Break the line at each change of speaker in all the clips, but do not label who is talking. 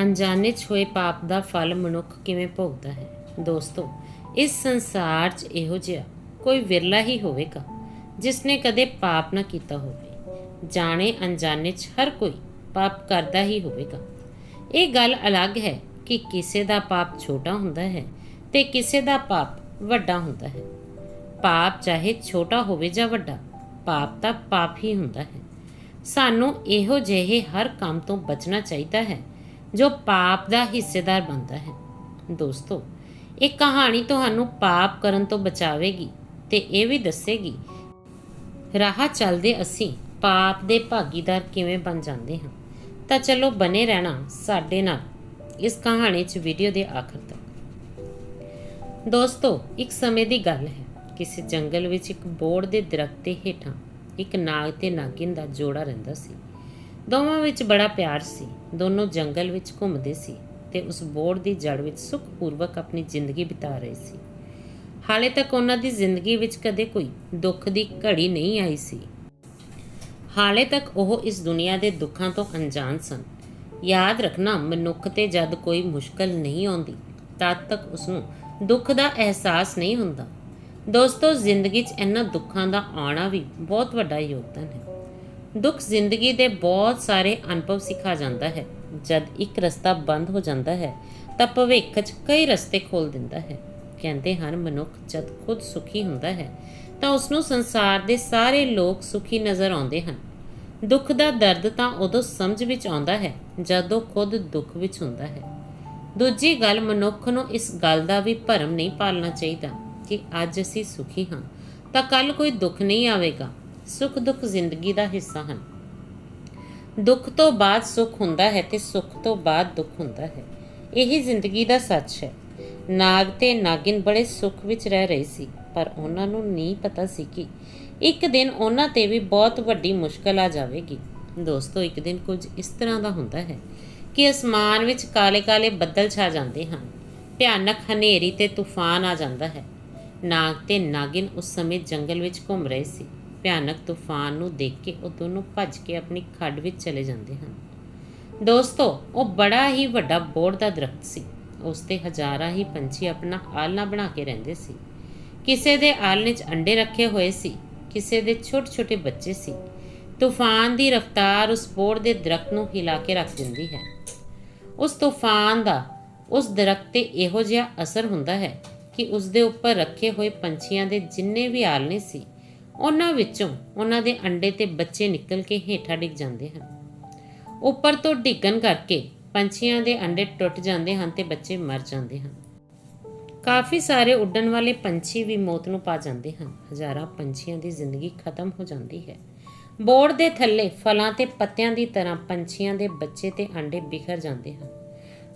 ਅਣਜਾਣੇ 'ਚ ਹੋਏ ਪਾਪ ਦਾ ਫਲ ਮਨੁੱਖ ਕਿਵੇਂ ਭੋਗਦਾ ਹੈ? ਦੋਸਤੋ, ਇਸ ਸੰਸਾਰ 'ਚ ਇਹੋ ਜਿਹਾ ਕੋਈ ਵਿਰਲਾ ਹੀ ਹੋਵੇਗਾ ਜਿਸ ਨੇ ਕਦੇ ਪਾਪ ਨਾ ਕੀਤਾ ਹੋਵੇ। ਜਾਣੇ ਅਣਜਾਣੇ 'ਚ ਹਰ ਕੋਈ ਪਾਪ ਕਰਦਾ ਹੀ ਹੋਵੇਗਾ। ਇਹ ਗੱਲ ਅਲੱਗ ਹੈ ਕਿ ਕਿਸੇ ਦਾ ਪਾਪ ਛੋਟਾ ਹੁੰਦਾ ਹੈ ਤੇ ਕਿਸੇ ਦਾ ਪਾਪ ਵੱਡਾ ਹੁੰਦਾ ਹੈ। ਪਾਪ ਚਾਹੇ ਛੋਟਾ ਹੋਵੇ ਜਾਂ ਵੱਡਾ, ਪਾਪ ਤਾਂ ਪਾਪ ਹੀ ਹੁੰਦਾ ਹੈ। ਸਾਨੂੰ ਇਹੋ ਜਿਹੇ ਹਰ ਕੰਮ ਤੋਂ ਬਚਣਾ ਚਾਹੀਦਾ ਹੈ ਜੋ ਪਾਪ ਦਾ ਹਿੱਸੇਦਾਰ ਬਣਦਾ ਹੈ। ਦੋਸਤੋ, ਇਹ ਕਹਾਣੀ ਤੁਹਾਨੂੰ ਪਾਪ ਕਰਨ ਤੋਂ ਬਚਾਵੇਗੀ ਤੇ ਇਹ ਵੀ ਦੱਸੇਗੀ, ਰਾਹ ਚੱਲਦੇ ਅਸੀਂ ਪਾਪ ਦੇ ਭਾਗੀਦਾਰ ਕਿਵੇਂ ਬਣ ਜਾਂਦੇ ਹਾਂ। ਤਾਂ ਚਲੋ ਬਨੇ ਰਹਿਣਾ ਸਾਡੇ ਨਾਲ ਇਸ ਕਹਾਣੀ 'ਚ ਵੀਡੀਓ ਦੇ ਆਖਰ ਤੱਕ। ਦੋਸਤੋ, ਇੱਕ ਸਮੇਂ ਦੀ ਗੱਲ ਹੈ, ਕਿਸੇ ਜੰਗਲ ਵਿੱਚ ਇੱਕ ਬੋੜ ਦੇ ਦਰਖਤ ਦੇ ਹੇਠਾਂ ਇੱਕ ਨਾਗ ਤੇ ਨਾਗਿਨ ਦਾ ਜੋੜਾ ਰਹਿੰਦਾ ਸੀ। ਦੋਵਾਂ ਵਿੱਚ ਬੜਾ ਪਿਆਰ ਸੀ। ਦੋਨੋਂ ਜੰਗਲ ਵਿੱਚ ਘੁੰਮਦੇ ਸੀ ਤੇ ਉਸ ਬੋੜ ਦੀ ਜੜ ਵਿੱਚ ਸੁਖਪੂਰਵਕ ਆਪਣੀ ਜ਼ਿੰਦਗੀ ਬਿਤਾ ਰਹੇ ਸੀ। ਹਾਲੇ ਤੱਕ ਉਹਨਾਂ ਦੀ ਜ਼ਿੰਦਗੀ ਵਿੱਚ ਕਦੇ ਕੋਈ ਦੁੱਖ ਦੀ ਘੜੀ ਨਹੀਂ ਆਈ ਸੀ। ਹਾਲੇ ਤੱਕ ਉਹ ਇਸ ਦੁਨੀਆ ਦੇ ਦੁੱਖਾਂ ਤੋਂ ਅਣਜਾਣ ਸਨ। ਯਾਦ ਰੱਖਣਾ, ਮਨੁੱਖ ਤੇ ਜਦ ਕੋਈ ਮੁਸ਼ਕਲ ਨਹੀਂ ਆਉਂਦੀ, ਤਦ ਤੱਕ ਉਸ ਨੂੰ ਦੁੱਖ ਦਾ ਅਹਿਸਾਸ ਨਹੀਂ ਹੁੰਦਾ। ਦੋਸਤੋ, ਜ਼ਿੰਦਗੀ 'ਚ ਇਹਨਾਂ ਦੁੱਖਾਂ ਦਾ ਆਉਣਾ ਵੀ ਬਹੁਤ ਵੱਡਾ ਯੋਗਦਾਨ ਹੈ। ਦੁੱਖ ਜ਼ਿੰਦਗੀ ਦੇ ਬਹੁਤ ਸਾਰੇ ਅਨੁਭਵ ਸਿਖਾ ਜਾਂਦਾ ਹੈ। ਜਦ ਇੱਕ ਰਸਤਾ ਬੰਦ ਹੋ ਜਾਂਦਾ ਹੈ, ਤਾਂ ਭਵਿੱਖ 'ਚ ਕਈ ਰਸਤੇ ਖੋਲ ਦਿੰਦਾ ਹੈ। ਕਹਿੰਦੇ ਹਨ, ਮਨੁੱਖ ਜਦ ਖੁਦ ਸੁਖੀ ਹੁੰਦਾ ਹੈ, ਤਾਂ ਉਸ ਨੂੰ ਸੰਸਾਰ ਦੇ ਸਾਰੇ ਲੋਕ ਸੁਖੀ ਨਜ਼ਰ ਆਉਂਦੇ ਹਨ। ਦੁੱਖ ਦਾ ਦਰਦ ਤਾਂ ਉਦੋਂ ਸਮਝ ਵਿੱਚ ਆਉਂਦਾ ਹੈ, ਜਦੋਂ ਖੁਦ ਦੁੱਖ ਵਿੱਚ ਹੁੰਦਾ ਹੈ। ਦੂਜੀ ਗੱਲ, ਮਨੁੱਖ ਨੂੰ ਇਸ ਗੱਲ ਦਾ ਵੀ ਭਰਮ ਨਹੀਂ ਪਾਲਣਾ ਚਾਹੀਦਾ ਕਿ ਅੱਜ ਅਸੀਂ ਸੁਖੀ ਹਾਂ, ਤਾਂ ਕੱਲ ਕੋਈ ਦੁੱਖ ਨਹੀਂ ਆਵੇਗਾ। ਸੁੱਖ ਦੁੱਖ ਜ਼ਿੰਦਗੀ ਦਾ ਹਿੱਸਾ ਹਨ। ਦੁੱਖ ਤੋਂ ਬਾਅਦ ਸੁੱਖ ਹੁੰਦਾ ਹੈ ਤੇ ਸੁੱਖ ਤੋਂ ਬਾਅਦ ਦੁੱਖ ਹੁੰਦਾ ਹੈ। ਇਹ ਜ਼ਿੰਦਗੀ ਦਾ ਸੱਚ ਹੈ। ਨਾਗ ਤੇ ਨਾਗਿਨ ਬੜੇ ਸੁੱਖ ਵਿੱਚ ਰਹਿ ਰਹੇ ਸੀ, ਪਰ ਉਹਨਾਂ ਨੂੰ ਨਹੀਂ ਪਤਾ ਸੀ ਕਿ ਇੱਕ ਦਿਨ ਉਹਨਾਂ ਤੇ ਵੀ ਬਹੁਤ ਵੱਡੀ ਮੁਸ਼ਕਲ ਆ ਜਾਵੇਗੀ। ਦੋਸਤੋ, ਇੱਕ ਦਿਨ ਕੁਝ ਇਸ ਤਰ੍ਹਾਂ ਦਾ ਹੁੰਦਾ ਹੈ ਕਿ ਅਸਮਾਨ ਵਿੱਚ ਕਾਲੇ-ਕਾਲੇ ਬੱਦਲ ਛਾ ਜਾਂਦੇ ਹਨ। ਭਿਆਨਕ ਹਨੇਰੀ ਤੇ ਤੂਫਾਨ ਆ ਜਾਂਦਾ ਹੈ। ਨਾਗ ਤੇ ਨਾਗਿਨ ਉਸ ਸਮੇਂ ਜੰਗਲ ਵਿੱਚ ਘੁੰਮ ਰਹੇ ਸੀ। ਭਿਆਨਕ ਤੂਫਾਨ ਨੂੰ ਦੇਖ ਕੇ ਉਹ ਦੋਨੋਂ ਭੱਜ ਕੇ ਆਪਣੀ ਖੱਡ ਵਿੱਚ ਚਲੇ ਜਾਂਦੇ ਹਨ। ਦੋਸਤੋ, ਉਹ ਬੜਾ ਹੀ ਵੱਡਾ ਬੋੜ ਦਾ ਦਰਖਤ ਸੀ। ਉਸ ਤੇ ਹਜ਼ਾਰਾਂ ਹੀ ਪੰਛੀ ਆਪਣਾ ਆਲਣਾ ਬਣਾ ਕੇ ਰਹਿੰਦੇ ਸੀ। ਕਿਸੇ ਦੇ ਆਲਣੇ 'ਚ ਅੰਡੇ ਰੱਖੇ ਹੋਏ ਸੀ, ਕਿਸੇ ਦੇ ਛੋਟੇ-ਛੋਟੇ ਬੱਚੇ ਸੀ। ਤੂਫਾਨ ਦੀ ਰਫ਼ਤਾਰ ਉਸ ਬੋੜ ਦੇ ਦਰਖਤ ਨੂੰ ਹਿਲਾ ਕੇ ਰੱਖ ਦਿੰਦੀ ਹੈ। ਉਸ ਤੂਫਾਨ ਦਾ, ਉਸ ਦਰਖਤ ਤੇ ਇਹੋ ਜਿਹਾ ਅਸਰ ਹੁੰਦਾ ਹੈ ਕਿ ਉਸ ਦੇ ਉੱਪਰ ਰੱਖੇ ਹੋਏ ਪੰਛੀਆਂ ਦੇ ਜਿੰਨੇ ਵੀ ਆਲਣੇ ਸੀ ਉਹਨਾਂ ਵਿੱਚੋਂ ਉਹਨਾਂ ਦੇ ਅੰਡੇ ਤੇ ਬੱਚੇ ਨਿਕਲ ਕੇ ਹੇਠਾਂ ਡਿੱਗ ਜਾਂਦੇ ਹਨ। ਉੱਪਰ ਤੋਂ ਡਿੱਗਣ ਕਰਕੇ ਪੰਛੀਆਂ ਦੇ ਅੰਡੇ ਟੁੱਟ ਜਾਂਦੇ ਹਨ ਤੇ ਬੱਚੇ ਮਰ ਜਾਂਦੇ ਹਨ। ਕਾਫੀ ਸਾਰੇ ਉੱਡਣ ਵਾਲੇ ਪੰਛੀ ਵੀ ਮੌਤ ਨੂੰ ਪਾ ਜਾਂਦੇ ਹਨ। ਹਜ਼ਾਰਾਂ ਪੰਛੀਆਂ ਦੀ ਜ਼ਿੰਦਗੀ ਖਤਮ ਹੋ ਜਾਂਦੀ ਹੈ। ਬੋਰਡ ਦੇ ਥੱਲੇ ਫਲਾਂ ਤੇ ਪੱਤਿਆਂ ਦੀ ਤਰ੍ਹਾਂ ਪੰਛੀਆਂ ਦੇ ਬੱਚੇ ਤੇ ਅੰਡੇ ਬਿਖਰ ਜਾਂਦੇ ਹਨ।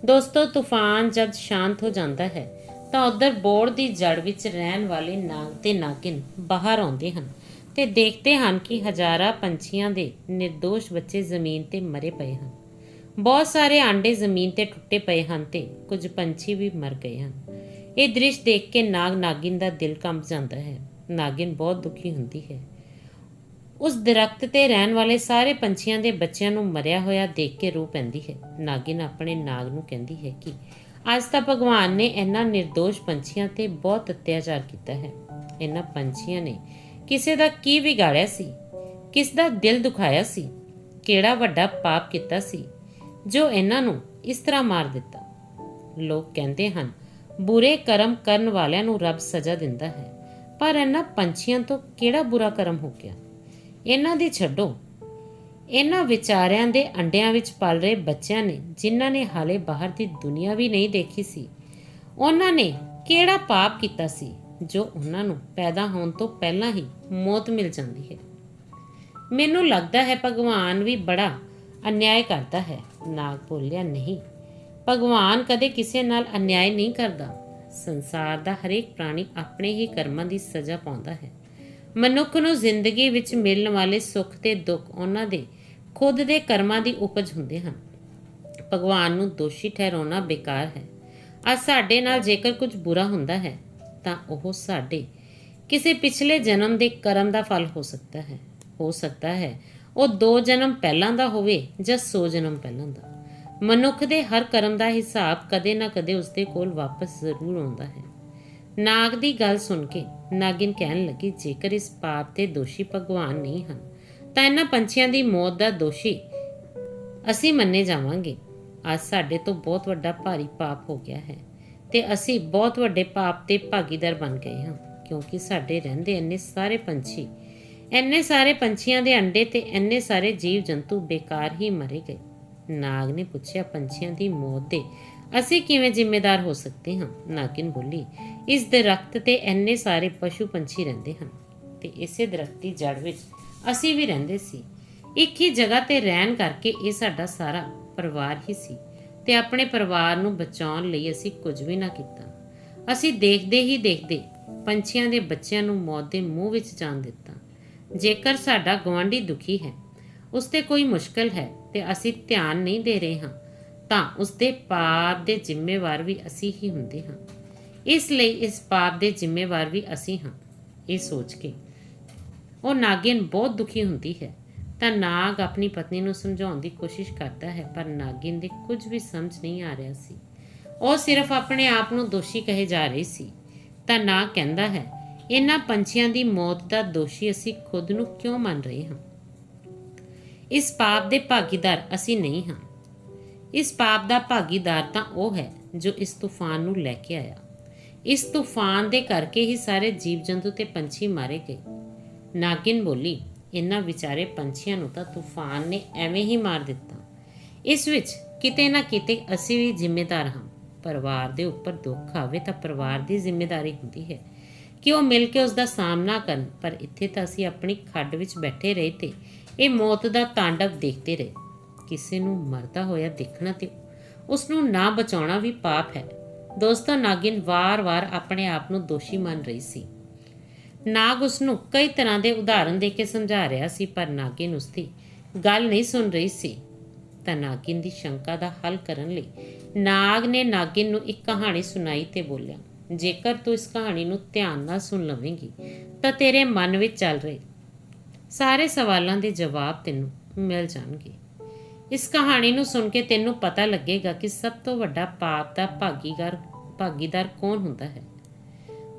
ਦੋਸਤੋ, ਤੂਫਾਨ ਜਦ ਸ਼ਾਂਤ ਹੋ ਜਾਂਦਾ ਹੈ ਤਾਂ ਉਧਰ ਬੋੜ ਦੀ ਜੜ ਵਿੱਚ ਰਹਿਣ ਵਾਲੇ ਨਾਗ ਤੇ ਨਾਗਿਨ ਬਾਹਰ ਆਉਂਦੇ ਹਨ ਤੇ ਦੇਖਦੇ ਹਨ ਕਿ ਹਜ਼ਾਰਾਂ ਪੰਛੀਆਂ ਦੇ નિર્ਦੋਸ਼ ਬੱਚੇ ਜ਼ਮੀਨ ਤੇ ਮਰੇ ਪਏ ਹਨ। ਬਹੁਤ ਸਾਰੇ ਆਂਡੇ ਜ਼ਮੀਨ ਤੇ ਟੁੱਟੇ ਪਏ ਹਨ ਤੇ ਕੁਝ ਪੰਛੀ ਵੀ ਮਰ ਗਏ ਹਨ। ਇਹ ਦ੍ਰਿਸ਼ ਦੇਖ ਕੇ ਨਾਗ ਨਾਗਿਨ ਦਾ ਦਿਲ ਕੰਬ ਜਾਂਦਾ ਹੈ। ਨਾਗਿਨ ਬਹੁਤ ਦੁਖੀ ਹੁੰਦੀ ਹੈ। ਉਸ ਦਰਖਤ ਤੇ ਰਹਿਣ ਵਾਲੇ ਸਾਰੇ ਪੰਛੀਆਂ ਦੇ ਬੱਚਿਆਂ ਨੂੰ ਮਰਿਆ ਹੋਇਆ ਦੇਖ ਕੇ ਰੋ ਪੈਂਦੀ ਹੈ। ਨਾਗਿਨ ਆਪਣੇ ਨਾਗ ਨੂੰ ਕਹਿੰਦੀ ਹੈ ਕਿ ਅੱਜ ਤਾਂ ਭਗਵਾਨ ਨੇ ਇਹਨਾਂ નિર્ਦੋਸ਼ ਪੰਛੀਆਂ ਤੇ ਬਹੁਤ ਅਤਿਆਚਾਰ ਕੀਤਾ ਹੈ। ਇਹਨਾਂ ਪੰਛੀਆਂ ਨੇ ਕਿਸੇ ਦਾ ਕੀ ਵਿਗਾੜਿਆ ਸੀ? ਕਿਸ ਦਾ ਦਿਲ ਦੁਖਾਇਆ ਸੀ? ਕਿਹੜਾ ਵੱਡਾ ਪਾਪ ਕੀਤਾ ਸੀ? ਜੋ ਇਹਨਾਂ ਨੂੰ ਇਸ ਤਰ੍ਹਾਂ ਮਾਰ ਦਿੱਤਾ। ਲੋਕ ਕਹਿੰਦੇ ਹਨ, ਬੁਰੇ ਕਰਮ ਕਰਨ ਵਾਲਿਆਂ ਨੂੰ ਰੱਬ ਸਜ਼ਾ ਦਿੰਦਾ ਹੈ, ਪਰ ਇਹਨਾਂ ਪੰਛੀਆਂ ਤੋਂ ਕਿਹੜਾ ਬੁਰਾ ਕਰਮ ਹੋ ਗਿਆ? ਇਹਨਾਂ ਦੀ ਛੱਡੋ। ਇਹਨਾਂ ਵਿਚਾਰਿਆਂ ਦੇ ਅੰਡਿਆਂ ਵਿੱਚ ਪਲ ਰਹੇ ਬੱਚਿਆਂ ਨੇ, ਜਿਨ੍ਹਾਂ ਨੇ ਹਾਲੇ ਬਾਹਰ ਦੀ ਦੁਨੀਆ ਵੀ ਨਹੀਂ ਦੇਖੀ ਸੀ। ਉਹਨਾਂ ਨੇ ਕਿਹੜਾ ਪਾਪ ਕੀਤਾ ਸੀ, ਜੋ ਉਹਨਾਂ ਨੂੰ ਪੈਦਾ ਹੋਣ ਤੋਂ ਪਹਿਲਾਂ ਹੀ ਮੌਤ ਮਿਲ ਜਾਂਦੀ ਹੈ? ਮੈਨੂੰ ਲੱਗਦਾ ਹੈ ਭਗਵਾਨ ਵੀ ਬੜਾ ਅਨਿਆਇ ਕਰਦਾ ਹੈ। ਨਾਗ ਬੋਲਿਆ, ਨਹੀਂ, ਭਗਵਾਨ ਕਦੇ ਕਿਸੇ ਨਾਲ ਅਨਿਆਏ ਨਹੀਂ ਕਰਦਾ। ਸੰਸਾਰ ਦਾ ਹਰੇਕ ਪ੍ਰਾਣੀ ਆਪਣੇ ਹੀ ਕਰਮਾਂ ਦੀ ਸਜ਼ਾ ਪਾਉਂਦਾ ਹੈ। ਮਨੁੱਖ ਨੂੰ ਜ਼ਿੰਦਗੀ ਵਿੱਚ ਮਿਲਣ ਵਾਲੇ ਸੁੱਖ ਤੇ ਦੁੱਖ ਉਹਨਾਂ ਦੇ ਖੁਦ ਦੇ ਕਰਮਾਂ ਦੀ ਉਪਜ ਹੁੰਦੇ ਹਨ। ਭਗਵਾਨ ਨੂੰ ਦੋਸ਼ੀ ਠਹਿਰਾਉਣਾ ਬੇਕਾਰ ਹੈ। ਅੱਜ ਸਾਡੇ ਨਾਲ ਜੇਕਰ ਕੁਝ ਬੁਰਾ ਹੁੰਦਾ ਹੈ, ਤਾਂ ਉਹ ਸਾਡੇ, ਕਿਸੇ ਪਿਛਲੇ ਜਨਮ ਦੇ ਕਰਮ ਦਾ ਫਲ ਹੋ ਸਕਦਾ ਹੈ। ਹੋ ਸਕਦਾ ਹੈ, ਉਹ ਦੋ ਜਨਮ ਪਹਿਲਾਂ ਦਾ ਹੋਵੇ ਜਾਂ 100 ਜਨਮ ਪਹਿਲਾਂ ਦਾ। ਮਨੁੱਖ ਦੇ ਹਰ ਕਰਮ ਦਾ ਹਿਸਾਬ ਕਦੇ ਨਾ ਕਦੇ ਉਸਦੇ ਕੋਲ ਵਾਪਸ ਜ਼ਰੂਰ ਆਉਂਦਾ ਹੈ। ਨਾਗ ਦੀ ਗੱਲ ਸੁਣ ਕੇ ਨਾਗਿਨ ਕਹਿਣ ਲੱਗੀ, ਜੇਕਰ ਇਸ ਪਾਪ 'ਤੇ ਦੋਸ਼ੀ ਭਗਵਾਨ ਨਹੀਂ ਹਨ ਤਾਂ ਇਹਨਾਂ ਪੰਛੀਆਂ ਦੀ ਮੌਤ ਦਾ ਦੋਸ਼ੀ ਅਸੀਂ ਮੰਨੇ ਜਾਵਾਂਗੇ। ਅੱਜ ਸਾਡੇ ਤੋਂ ਬਹੁਤ ਵੱਡਾ ਭਾਰੀ ਪਾਪ ਹੋ ਗਿਆ ਹੈ ਤੇ ਅਸੀਂ ਬਹੁਤ ਵੱਡੇ ਪਾਪ ਦੇ ਭਾਗੀਦਾਰ ਬਣ ਗਏ ਹਾਂ, ਕਿਉਂਕਿ ਸਾਡੇ ਰਹਿੰਦੇ ਇੰਨੇ ਸਾਰੇ ਪੰਛੀ, ਇੰਨੇ ਸਾਰੇ ਪੰਛੀਆਂ ਦੇ ਅੰਡੇ ਤੇ ਇੰਨੇ ਸਾਰੇ ਜੀਵ ਜੰਤੂ ਬੇਕਾਰ ਹੀ ਮਰੇ ਗਏ। ਨਾਗ ਨੇ ਪੁੱਛਿਆ, ਪੰਛੀਆਂ ਦੀ ਮੌਤ ਦੇ ਅਸੀਂ ਕਿਵੇਂ ਜ਼ਿੰਮੇਦਾਰ ਹੋ ਸਕਦੇ ਹਾਂ? ਨਾਗਿਨ ਬੋਲੀ, ਇਸ ਦਰਖਤ ਤੇ ਇੰਨੇ ਸਾਰੇ ਪਸ਼ੂ ਪੰਛੀ ਰਹਿੰਦੇ ਹਨ ਤੇ ਇਸੇ ਦਰਖਤ ਦੀ ਜੜ ਵਿੱਚ ਅਸੀਂ ਵੀ ਰਹਿੰਦੇ ਸੀ। ਇੱਕ ਹੀ ਜਗ੍ਹਾ ਤੇ ਰਹਿਣ ਕਰਕੇ ਇਹ ਸਾਡਾ ਸਾਰਾ ਪਰਿਵਾਰ ਹੀ ਸੀ ਤੇ ਆਪਣੇ ਪਰਿਵਾਰ ਨੂੰ ਬਚਾਉਣ ਲਈ ਅਸੀਂ ਕੁਝ ਵੀ ਨਾ ਕੀਤਾ। ਅਸੀਂ ਦੇਖਦੇ ਹੀ ਦੇਖਦੇ ਪੰਛੀਆਂ ਦੇ ਬੱਚਿਆਂ ਨੂੰ ਮੌਤ ਦੇ ਮੂੰਹ ਵਿੱਚ ਜਾਣ ਦਿੱਤਾ। ਜੇਕਰ ਸਾਡਾ ਗਵਾਂਢੀ ਦੁਖੀ ਹੈ, ਉਸ ਤੇ ਕੋਈ ਮੁਸ਼ਕਲ ਹੈ ਤੇ ਅਸੀਂ ਧਿਆਨ ਨਹੀਂ ਦੇ ਰਹੇ ਹਾਂ, ਤਾਂ ਉਸ ਦੇ ਪਾਪ ਦੇ ਜ਼ਿੰਮੇਵਾਰ ਵੀ ਅਸੀਂ ਹੀ ਹੁੰਦੇ ਹਾਂ। ਇਸ ਲਈ ਇਸ ਪਾਪ ਦੇ ਜ਼ਿੰਮੇਵਾਰ ਵੀ ਅਸੀਂ ਹਾਂ, ਇਹ ਸੋਚ ਕੇ। ਉਹ ਨਾਗਿਨ ਬਹੁਤ ਦੁਖੀ ਹੁੰਦੀ ਹੈ। ਤਾਂ ਨਾਗ ਆਪਣੀ ਪਤਨੀ ਨੂੰ ਸਮਝਾਉਣ ਦੀ ਕੋਸ਼ਿਸ਼ ਕਰਦਾ ਹੈ, ਪਰ ਨਾਗਿਨ ਦੇ ਕੁਝ ਵੀ ਸਮਝ ਨਹੀਂ ਆ ਰਿਹਾ ਸੀ। ਉਹ ਸਿਰਫ ਆਪਣੇ ਆਪ ਨੂੰ ਦੋਸ਼ੀ ਕਹੇ ਜਾ ਰਹੀ ਸੀ। ਤਾਂ ਨਾਗ ਕਹਿੰਦਾ ਹੈ, ਇਹਨਾਂ ਪੰਛੀਆਂ ਦੀ ਮੌਤ ਦਾ ਦੋਸ਼ੀ ਅਸੀਂ ਖੁਦ ਨੂੰ ਕਿਉਂ ਮੰਨ ਰਹੇ ਹਾਂ? ਇਸ ਪਾਪ ਦੇ ਭਾਗੀਦਾਰ ਅਸੀਂ ਨਹੀਂ ਹਾਂ। ਇਸ ਪਾਪ ਦਾ ਭਾਗੀਦਾਰ ਤਾਂ ਉਹ ਹੈ ਜੋ ਇਸ ਤੂਫਾਨ ਨੂੰ ਲੈ ਕੇ ਆਇਆ। ਇਸ ਤੂਫਾਨ ਦੇ ਕਰਕੇ ਹੀ ਸਾਰੇ ਜੀਵ ਜੰਤੂ ਤੇ ਪੰਛੀ ਮਾਰੇ ਗਏ। ਨਾਗਿਨ ਬੋਲੀ ਇਹਨਾਂ ਵਿਚਾਰੇ ਪੰਛੀਆਂ ਨੂੰ ਤਾਂ ਤੂਫਾਨ ਨੇ ਐਵੇਂ ਹੀ ਮਾਰ ਦਿੱਤਾ। ਇਸ ਵਿੱਚ ਕਿਤੇ ਨਾ ਕਿਤੇ ਅਸੀਂ ਵੀ ਜ਼ਿੰਮੇਦਾਰ ਹਾਂ। ਪਰਿਵਾਰ ਦੇ ਉੱਪਰ ਦੁੱਖ ਆਵੇ ਤਾਂ ਪਰਿਵਾਰ ਦੀ ਜ਼ਿੰਮੇਵਾਰੀ ਹੁੰਦੀ ਹੈ ਕਿ ਉਹ ਮਿਲ ਕੇ ਉਸ ਦਾ ਸਾਹਮਣਾ ਕਰਨ। ਪਰ ਇੱਥੇ ਤਾਂ ਅਸੀਂ ਆਪਣੀ ਖੱਡ ਵਿੱਚ ਬੈਠੇ ਰਹੇ ਤੇ ਇਹ ਮੌਤ ਦਾ ਤਾਂਡਵ ਦੇਖਦੇ ਰਹੇ। ਕਿਸੇ ਨੂੰ ਮਰਦਾ ਹੋਇਆ ਦੇਖਣਾ ਤੇ ਉਸ ਨੂੰ ਨਾ ਬਚਾਉਣਾ ਵੀ ਪਾਪ ਹੈ। ਦੋਸਤੋ, ਨਾਗਿਨ ਵਾਰ-ਵਾਰ ਆਪਣੇ ਆਪ ਨੂੰ ਦੋਸ਼ੀ ਮੰਨ ਰਹੀ ਸੀ। ਨਾਗ ਉਸ ਨੂੰ ਕਈ ਤਰ੍ਹਾਂ ਦੇ ਉਦਾਹਰਨ ਦੇ ਕੇ ਸਮਝਾ ਰਿਹਾ ਸੀ, ਪਰ ਨਾਗਿਨ ਉਸ ਦੀ ਗੱਲ ਨਹੀਂ ਸੁਣ ਰਹੀ ਸੀ। ਤਾਂ ਨਾਗਿਨ ਦੀ ਸ਼ੰਕਾ ਦਾ ਹੱਲ ਕਰਨ ਲਈ ਨਾਗ ਨੇ ਨਾਗਿਨ ਨੂੰ ਇੱਕ ਕਹਾਣੀ ਸੁਣਾਈ ਤੇ ਬੋਲਿਆ, ਜੇਕਰ ਤੂੰ ਇਸ ਕਹਾਣੀ ਨੂੰ ਧਿਆਨ ਨਾਲ ਸੁਣ ਲਵੇਂਗੀ, ਤਾਂ ਤੇਰੇ ਮਨ ਵਿੱਚ ਚੱਲ ਰਹੇ ਸਾਰੇ ਸਵਾਲਾਂ ਦੇ ਜਵਾਬ ਤੈਨੂੰ ਮਿਲ ਜਾਣਗੇ। ਇਸ ਕਹਾਣੀ ਨੂੰ ਸੁਣ ਕੇ ਤੈਨੂੰ ਪਤਾ ਲੱਗੇਗਾ ਕਿ ਸਭ ਤੋਂ ਵੱਡਾ ਪਾਪ ਦਾ ਭਾਗੀਦਾਰ ਭਾਗੀਦਾਰ ਕੌਣ ਹੁੰਦਾ ਹੈ।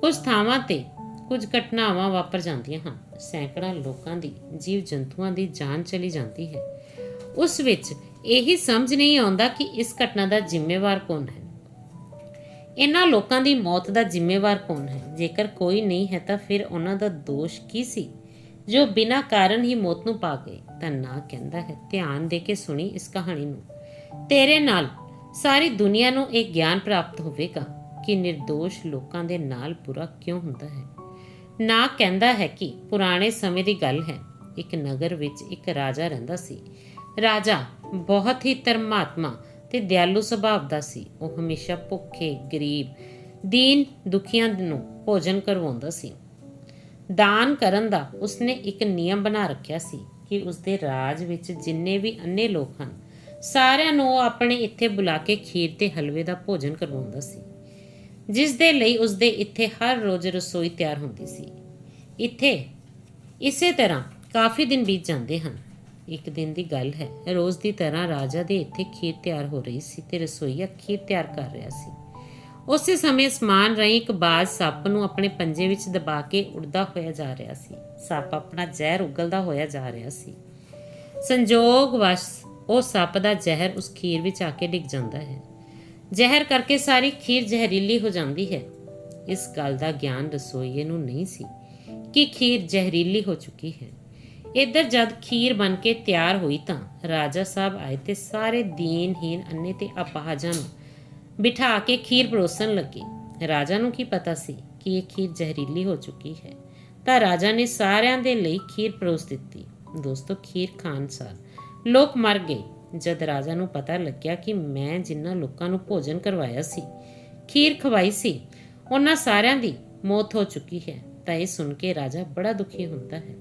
ਕੁਝ ਥਾਵਾਂ ਤੇ ਕੁਝ ਘਟਨਾਵਾਂ ਵਾਪਰ ਜਾਂਦੀਆਂ ਹਨ। ਸੈਂਕੜਾਂ ਲੋਕਾਂ ਦੀ ਜੀਵ ਜੰਤੂਆਂ ਦੀ ਜਾਨ ਚਲੀ ਜਾਂਦੀ ਹੈ। ਉਸ ਵਿੱਚ ਇਹੀ ਸਮਝ ਨਹੀਂ ਆਉਂਦਾ ਕਿ ਇਸ ਘਟਨਾ ਦਾ ਜ਼ਿੰਮੇਵਾਰ ਕੌਣ ਹੈ। ਇਹਨਾਂ ਲੋਕਾਂ ਦੀ ਮੌਤ ਦਾ ਜ਼ਿੰਮੇਵਾਰ ਕੌਣ ਹੈ? ਜੇਕਰ ਕੋਈ ਨਹੀਂ ਹੈ ਤਾਂ ਫਿਰ ਉਹਨਾਂ ਦਾ ਦੋਸ਼ ਕੀ ਸੀ? ਜੋ ਬਿਨਾਂ ਕਾਰਨ ਹੀ ਮੌਤ ਨੂੰ ਪਾ ਗਏ, ਤਾਂ ਨਾ ਕਹਿੰਦਾ ਹੈ। ਧਿਆਨ ਦੇ ਕੇ ਸੁਣੀ ਇਸ ਕਹਾਣੀ ਨੂੰ। ਤੇਰੇ ਨਾਲ ਸਾਰੀ ਦੁਨੀਆ ਨੂੰ ਇਹ ਗਿਆਨ ਪ੍ਰਾਪਤ ਹੋਵੇਗਾ ਕਿ નિર્ਦੋਸ਼ ਲੋਕਾਂ ਦੇ ਨਾਲ ਬੁਰਾ ਕਿਉਂ ਹੁੰਦਾ ਹੈ? ਨਾ ਕਹਿੰਦਾ ਹੈ ਕਿ ਪੁਰਾਣੇ ਸਮੇਂ ਦੀ ਗੱਲ ਹੈ। ਇੱਕ ਨਗਰ ਵਿੱਚ ਇੱਕ ਰਾਜਾ ਰਹਿੰਦਾ ਸੀ। ਰਾਜਾ ਬਹੁਤ ਹੀ ਧਰਮਾਤਮਾ ਤੇ ਦਿਆਲੂ ਸੁਭਾਅ ਦਾ ਸੀ। ਉਹ ਹਮੇਸ਼ਾ ਭੁੱਖੇ, ਗਰੀਬ, ਦੀਨ ਦੁਖੀਆਂ ਨੂੰ ਭੋਜਨ ਕਰਵਾਉਂਦਾ ਸੀ। ਦਾਨ ਕਰਨ ਦਾ ਉਸਨੇ ਇੱਕ ਨਿਯਮ ਬਣਾ ਰੱਖਿਆ ਸੀ ਕਿ ਉਸਦੇ ਰਾਜ ਵਿੱਚ ਜਿੰਨੇ ਵੀ ਅੰਨੇ ਲੋਕ ਹਨ, ਸਾਰਿਆਂ ਨੂੰ ਉਹ ਆਪਣੇ ਇੱਥੇ ਬੁਲਾ ਕੇ ਖੀਰ ਤੇ ਹਲਵੇ ਦਾ ਭੋਜਨ ਕਰਵਾਉਂਦਾ ਸੀ। ਜਿਸ ਦੇ ਲਈ ਉਸਦੇ ਇੱਥੇ ਹਰ ਰੋਜ਼ ਰਸੋਈ ਤਿਆਰ ਹੁੰਦੀ ਸੀ। ਇੱਥੇ ਇਸੇ ਤਰ੍ਹਾਂ ਕਾਫੀ ਦਿਨ ਬੀਤ ਜਾਂਦੇ ਹਨ। ਇੱਕ ਦਿਨ ਦੀ ਗੱਲ ਹੈ, ਰੋਜ਼ ਦੀ ਤਰ੍ਹਾਂ ਰਾਜਾ ਦੇ ਇੱਥੇ ਖੀਰ ਤਿਆਰ ਹੋ ਰਹੀ ਸੀ ਤੇ ਰਸੋਈਆ ਖੀਰ ਤਿਆਰ ਕਰ ਰਿਹਾ ਸੀ। ਉਸੇ ਸਮੇਂ ਅਸਮਾਨ ਰਾਹੀਂ ਇੱਕ ਬਾਜ਼ ਸੱਪ ਨੂੰ ਆਪਣੇ ਪੰਜੇ ਵਿੱਚ ਦਬਾ ਕੇ ਉੱਡਦਾ ਹੋਇਆ ਜਾ ਰਿਹਾ ਸੀ। ਸੱਪ ਆਪਣਾ ਜ਼ਹਿਰ ਉਗਲਦਾ ਹੋਇਆ ਜਾ ਰਿਹਾ ਸੀ। ਸੰਜੋਗ ਵਸ਼ ਉਹ ਸੱਪ ਦਾ ਜ਼ਹਿਰ ਉਸ ਖੀਰ ਵਿੱਚ ਆ ਕੇ ਡਿੱਗ ਜਾਂਦਾ ਹੈ। ਜ਼ਹਿਰ ਕਰਕੇ ਸਾਰੀ ਖੀਰ ਜ਼ਹਿਰੀਲੀ ਹੋ ਜਾਂਦੀ ਹੈ। ਇਸ ਗੱਲ ਦਾ ਗਿਆਨ ਰਸੋਈਏ ਨੂੰ ਨਹੀਂ ਸੀ ਕਿ ਖੀਰ ਜ਼ਹਿਰੀਲੀ ਹੋ ਚੁੱਕੀ ਹੈ। ਇੱਧਰ ਜਦ ਖੀਰ ਬਣ ਕੇ ਤਿਆਰ ਹੋਈ ਤਾਂ ਰਾਜਾ ਸਾਹਿਬ ਆਏ ਤੇ ਸਾਰੇ ਦੀਨਹੀਨ ਅੰਨੇ ਤੇ ਅਪਾਹਜਾਂ ਨੂੰ ਬਿਠਾ ਕੇ ਖੀਰ ਪਰੋਸਣ ਲੱਗੇ। ਰਾਜਾ ਨੂੰ ਕੀ ਪਤਾ ਸੀ ਕਿ ਇਹ ਖੀਰ ਜ਼ਹਿਰੀਲੀ ਹੋ ਚੁੱਕੀ ਹੈ? ਤਾਂ ਰਾਜਾ ਨੇ ਸਾਰਿਆਂ ਦੇ ਲਈ ਖੀਰ ਪਰੋਸ ਦਿੱਤੀ। ਦੋਸਤੋ, ਖੀਰ ਖਾਨ ਸਾਰ ਲੋਕ ਮਰ ਗਏ। ਜਦ ਰਾਜਾ ਨੂੰ ਪਤਾ ਲੱਗਿਆ ਕਿ ਮੈਂ ਜਿਨ੍ਹਾਂ ਲੋਕਾਂ ਨੂੰ ਭੋਜਨ ਕਰਵਾਇਆ ਸੀ, ਖੀਰ ਖਵਾਈ ਸੀ, ਉਹਨਾਂ ਸਾਰਿਆਂ ਦੀ ਮੌਤ ਹੋ ਚੁੱਕੀ ਹੈ, ਤਾਂ ਇਹ ਸੁਣ ਕੇ ਰਾਜਾ ਬੜਾ ਦੁਖੀ ਹੁੰਦਾ ਹੈ।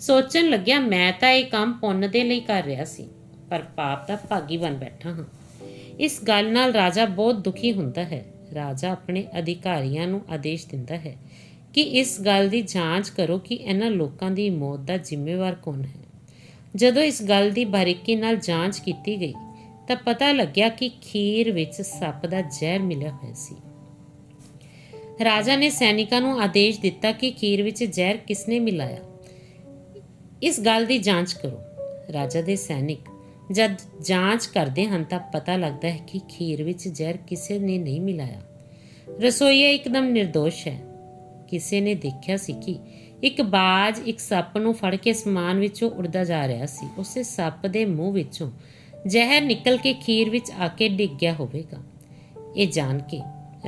ਸੋਚਣ ਲੱਗਿਆ, ਮੈਂ ਤਾਂ ਇਹ ਕੰਮ ਪੁੰਨ ਦੇ ਲਈ ਕਰ ਰਿਹਾ ਸੀ, ਪਰ ਪਾਪ ਦਾ ਭਾਗੀ ਬਣ ਬੈਠਾ ਹਾਂ। ਇਸ ਗੱਲ ਨਾਲ ਰਾਜਾ ਬਹੁਤ ਦੁਖੀ ਹੁੰਦਾ ਹੈ। ਰਾਜਾ ਆਪਣੇ ਅਧਿਕਾਰੀਆਂ ਨੂੰ ਆਦੇਸ਼ ਦਿੰਦਾ ਹੈ ਕਿ ਇਸ ਗੱਲ ਦੀ ਜਾਂਚ ਕਰੋ ਕਿ ਇਹਨਾਂ ਲੋਕਾਂ ਦੀ ਮੌਤ ਦਾ ਜ਼ਿੰਮੇਵਾਰ ਕੌਣ ਹੈ। ਜਦੋਂ ਇਸ ਗੱਲ ਦੀ ਬਾਰੀਕੀ ਨਾਲ ਜਾਂਚ ਕੀਤੀ ਗਈ, ਤਾਂ ਪਤਾ ਲੱਗਿਆ ਕਿ ਖੀਰ ਵਿੱਚ ਸੱਪ ਦਾ ਜ਼ਹਿਰ ਮਿਲਿਆ ਹੋਇਆ ਸੀ। ਰਾਜਾ ਨੇ ਸੈਨਿਕਾਂ ਨੂੰ ਆਦੇਸ਼ ਦਿੱਤਾ ਕਿ ਖੀਰ ਵਿੱਚ ਜ਼ਹਿਰ ਕਿਸਨੇ ਮਿਲਾਇਆ। ਇਸ ਗੱਲ ਦੀ ਜਾਂਚ ਕਰੋ। ਰਾਜਾ ਦੇ ਸੈਨਿਕ ਜਦ ਜਾਂਚ ਕਰਦੇ ਹਨ, ਤਾਂ ਪਤਾ ਲੱਗਦਾ ਹੈ ਕਿ ਖੀਰ ਵਿੱਚ ਜ਼ਹਿਰ ਕਿਸੇ ਨੇ ਨਹੀਂ ਮਿਲਾਇਆ। ਰਸੋਈਆ ਇੱਕਦਮ નિર્ਦੋਸ਼ ਹੈ। ਕਿਸੇ ਨੇ ਦੇਖਿਆ ਸੀ ਕਿ ਇੱਕ ਬਾਜ, ਇੱਕ ਸੱਪ ਨੂੰ ਫੜ ਕੇ ਸਮਾਨ ਵਿੱਚੋਂ ਉੱਡਦਾ ਜਾ ਰਿਹਾ ਸੀ। ਉਸੇ ਸੱਪ ਦੇ ਮੂੰਹ ਵਿੱਚੋਂ ਜ਼ਹਿਰ ਨਿਕਲ ਕੇ ਖੀਰ ਵਿੱਚ ਆ ਕੇ ਡਿੱਗ ਗਿਆ ਹੋਵੇਗਾ। ਇਹ ਜਾਣ ਕੇ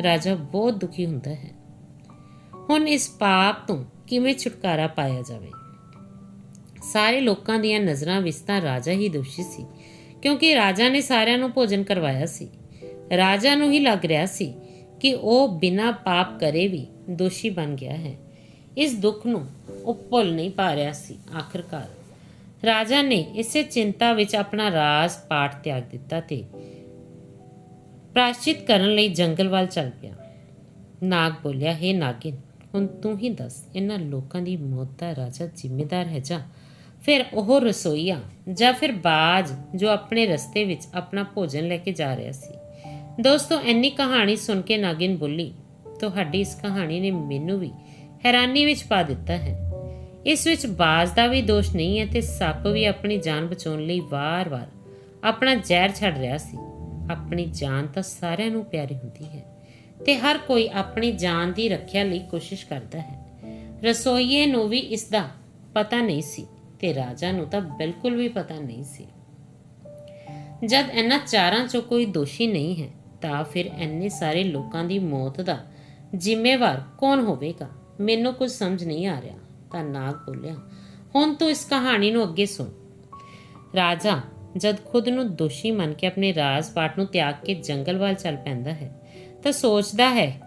ਰਾਜਾ ਬਹੁਤ ਦੁਖੀ ਹੁੰਦਾ ਹੈ। ਹੁਣ ਇਸ ਪਾਪ ਤੋਂ ਕਿਵੇਂ ਛੁਟਕਾਰਾ ਪਾਇਆ ਜਾਵੇ? ਸਾਰੇ ਲੋਕਾਂ ਦੀਆਂ ਨਜ਼ਰਾਂ ਵਿੱਚ ਤਾਂ ਰਾਜਾ ਹੀ ਦੋਸ਼ੀ ਸੀ, ਕਿਉਂਕਿ ਰਾਜਾ ਨੇ ਸਾਰਿਆਂ ਨੂੰ ਭੋਜਨ ਕਰਵਾਇਆ ਸੀ। ਰਾਜਾ ਨੂੰ ਹੀ ਲੱਗ ਰਿਹਾ ਸੀ ਕਿ ਉਹ ਬਿਨਾਂ ਪਾਪ ਕਰੇ ਵੀ ਦੋਸ਼ੀ ਬਣ ਗਿਆ ਹੈ। ਇਸ ਦੁੱਖ ਨੂੰ ਉਹ ਭੁੱਲ ਨਹੀਂ ਪਾ ਰਿਹਾ ਸੀ ਆਖਰਕਾਰ। ਰਾਜਾ ਨੇ ਇਸੇ ਚਿੰਤਾ ਵਿੱਚ ਆਪਣਾ ਰਾਜ ਪਾਠ ਤਿਆਗ ਦਿੱਤਾ ਤੇ ਪ੍ਰਾਸ਼ਚਿਤ ਕਰਨ ਲਈ ਜੰਗਲ ਵੱਲ ਚੱਲ ਪਿਆ। ਨਾਗ ਬੋਲਿਆ, ਹੈ ਨਾਗਿਨ, ਹੁਣ ਤੂੰ ਹੀ ਦੱਸ, ਇਹਨਾਂ ਲੋਕਾਂ ਦੀ ਮੌਤ ਦਾ ਰਾਜਾ ਜ਼ਿੰਮੇਦਾਰ ਹੈ ਜਾਂ? ਫਿਰ ਉਹ ਰਸੋਈਆ ਜਾਂ ਫਿਰ ਬਾਜ ਜੋ ਆਪਣੇ ਰਸਤੇ ਵਿੱਚ ਆਪਣਾ ਭੋਜਨ ਲੈ ਕੇ ਜਾ ਰਿਹਾ ਸੀ? ਦੋਸਤੋ, ਇੰਨੀ ਕਹਾਣੀ ਸੁਣ ਕੇ ਨਾਗਿਨ ਬੋਲੀ, ਤੁਹਾਡੀ ਇਸ ਕਹਾਣੀ ਨੇ ਮੈਨੂੰ ਵੀ ਹੈਰਾਨੀ ਵਿੱਚ ਪਾ ਦਿੱਤਾ ਹੈ। ਇਸ ਵਿੱਚ ਬਾਜ਼ ਦਾ ਵੀ ਦੋਸ਼ ਨਹੀਂ ਹੈ ਤੇ ਸੱਪ ਵੀ ਆਪਣੀ ਜਾਨ ਬਚਾਉਣ ਲਈ ਵਾਰ-ਵਾਰ ਆਪਣਾ ਜ਼ਹਿਰ ਛੱਡ ਰਿਹਾ ਸੀ। ਆਪਣੀ ਜਾਨ ਤਾਂ ਸਾਰਿਆਂ ਨੂੰ ਪਿਆਰੀ ਹੁੰਦੀ ਹੈ ਤੇ ਹਰ ਕੋਈ ਆਪਣੀ ਜਾਨ ਦੀ ਰੱਖਿਆ ਲਈ ਕੋਸ਼ਿਸ਼ ਕਰਦਾ ਹੈ। ਰਸੋਈਏ ਨੂੰ ਵੀ ਇਸ ਦਾ ਪਤਾ ਨਹੀਂ ਸੀ ਤੇ ਰਾਜਾ ਨੂੰ ਤਾਂ ਬਿਲਕੁਲ ਵੀ ਪਤਾ ਨਹੀਂ ਸੀ। ਜਦ ਇਹਨਾਂ ਚਾਰਾਂ ਚੋਂ ਕੋਈ ਦੋਸ਼ੀ ਨਹੀਂ ਹੈ ਤਾਂ ਫਿਰ ਇੰਨੇ ਸਾਰੇ ਲੋਕਾਂ ਦੀ ਮੌਤ ਦਾ ਜ਼ਿੰਮੇਵਾਰ ਕੌਣ ਹੋਵੇਗਾ? ਮੈਨੂੰ ਕੁਝ ਸਮਝ ਨਹੀਂ ਆ ਰਿਹਾ। ਤਾਂ ਨਾਗ ਬੋਲਿਆ, ਹੁਣ ਤੂੰ ਇਸ ਕਹਾਣੀ ਨੂੰ ਅੱਗੇ ਸੁਣ। ਰਾਜਾ, ਜਦ ਖੁਦ ਨੂੰ ਦੋਸ਼ੀ ਮੰਨ ਕੇ ਆਪਣੇ ਰਾਜ ਪਾਟ ਨੂੰ ਤਿਆਗ ਕੇ ਜੰਗਲ ਵੱਲ ਚੱਲ ਪੈਂਦਾ ਹੈ, ਤਾਂ ਸੋਚਦਾ ਹੈ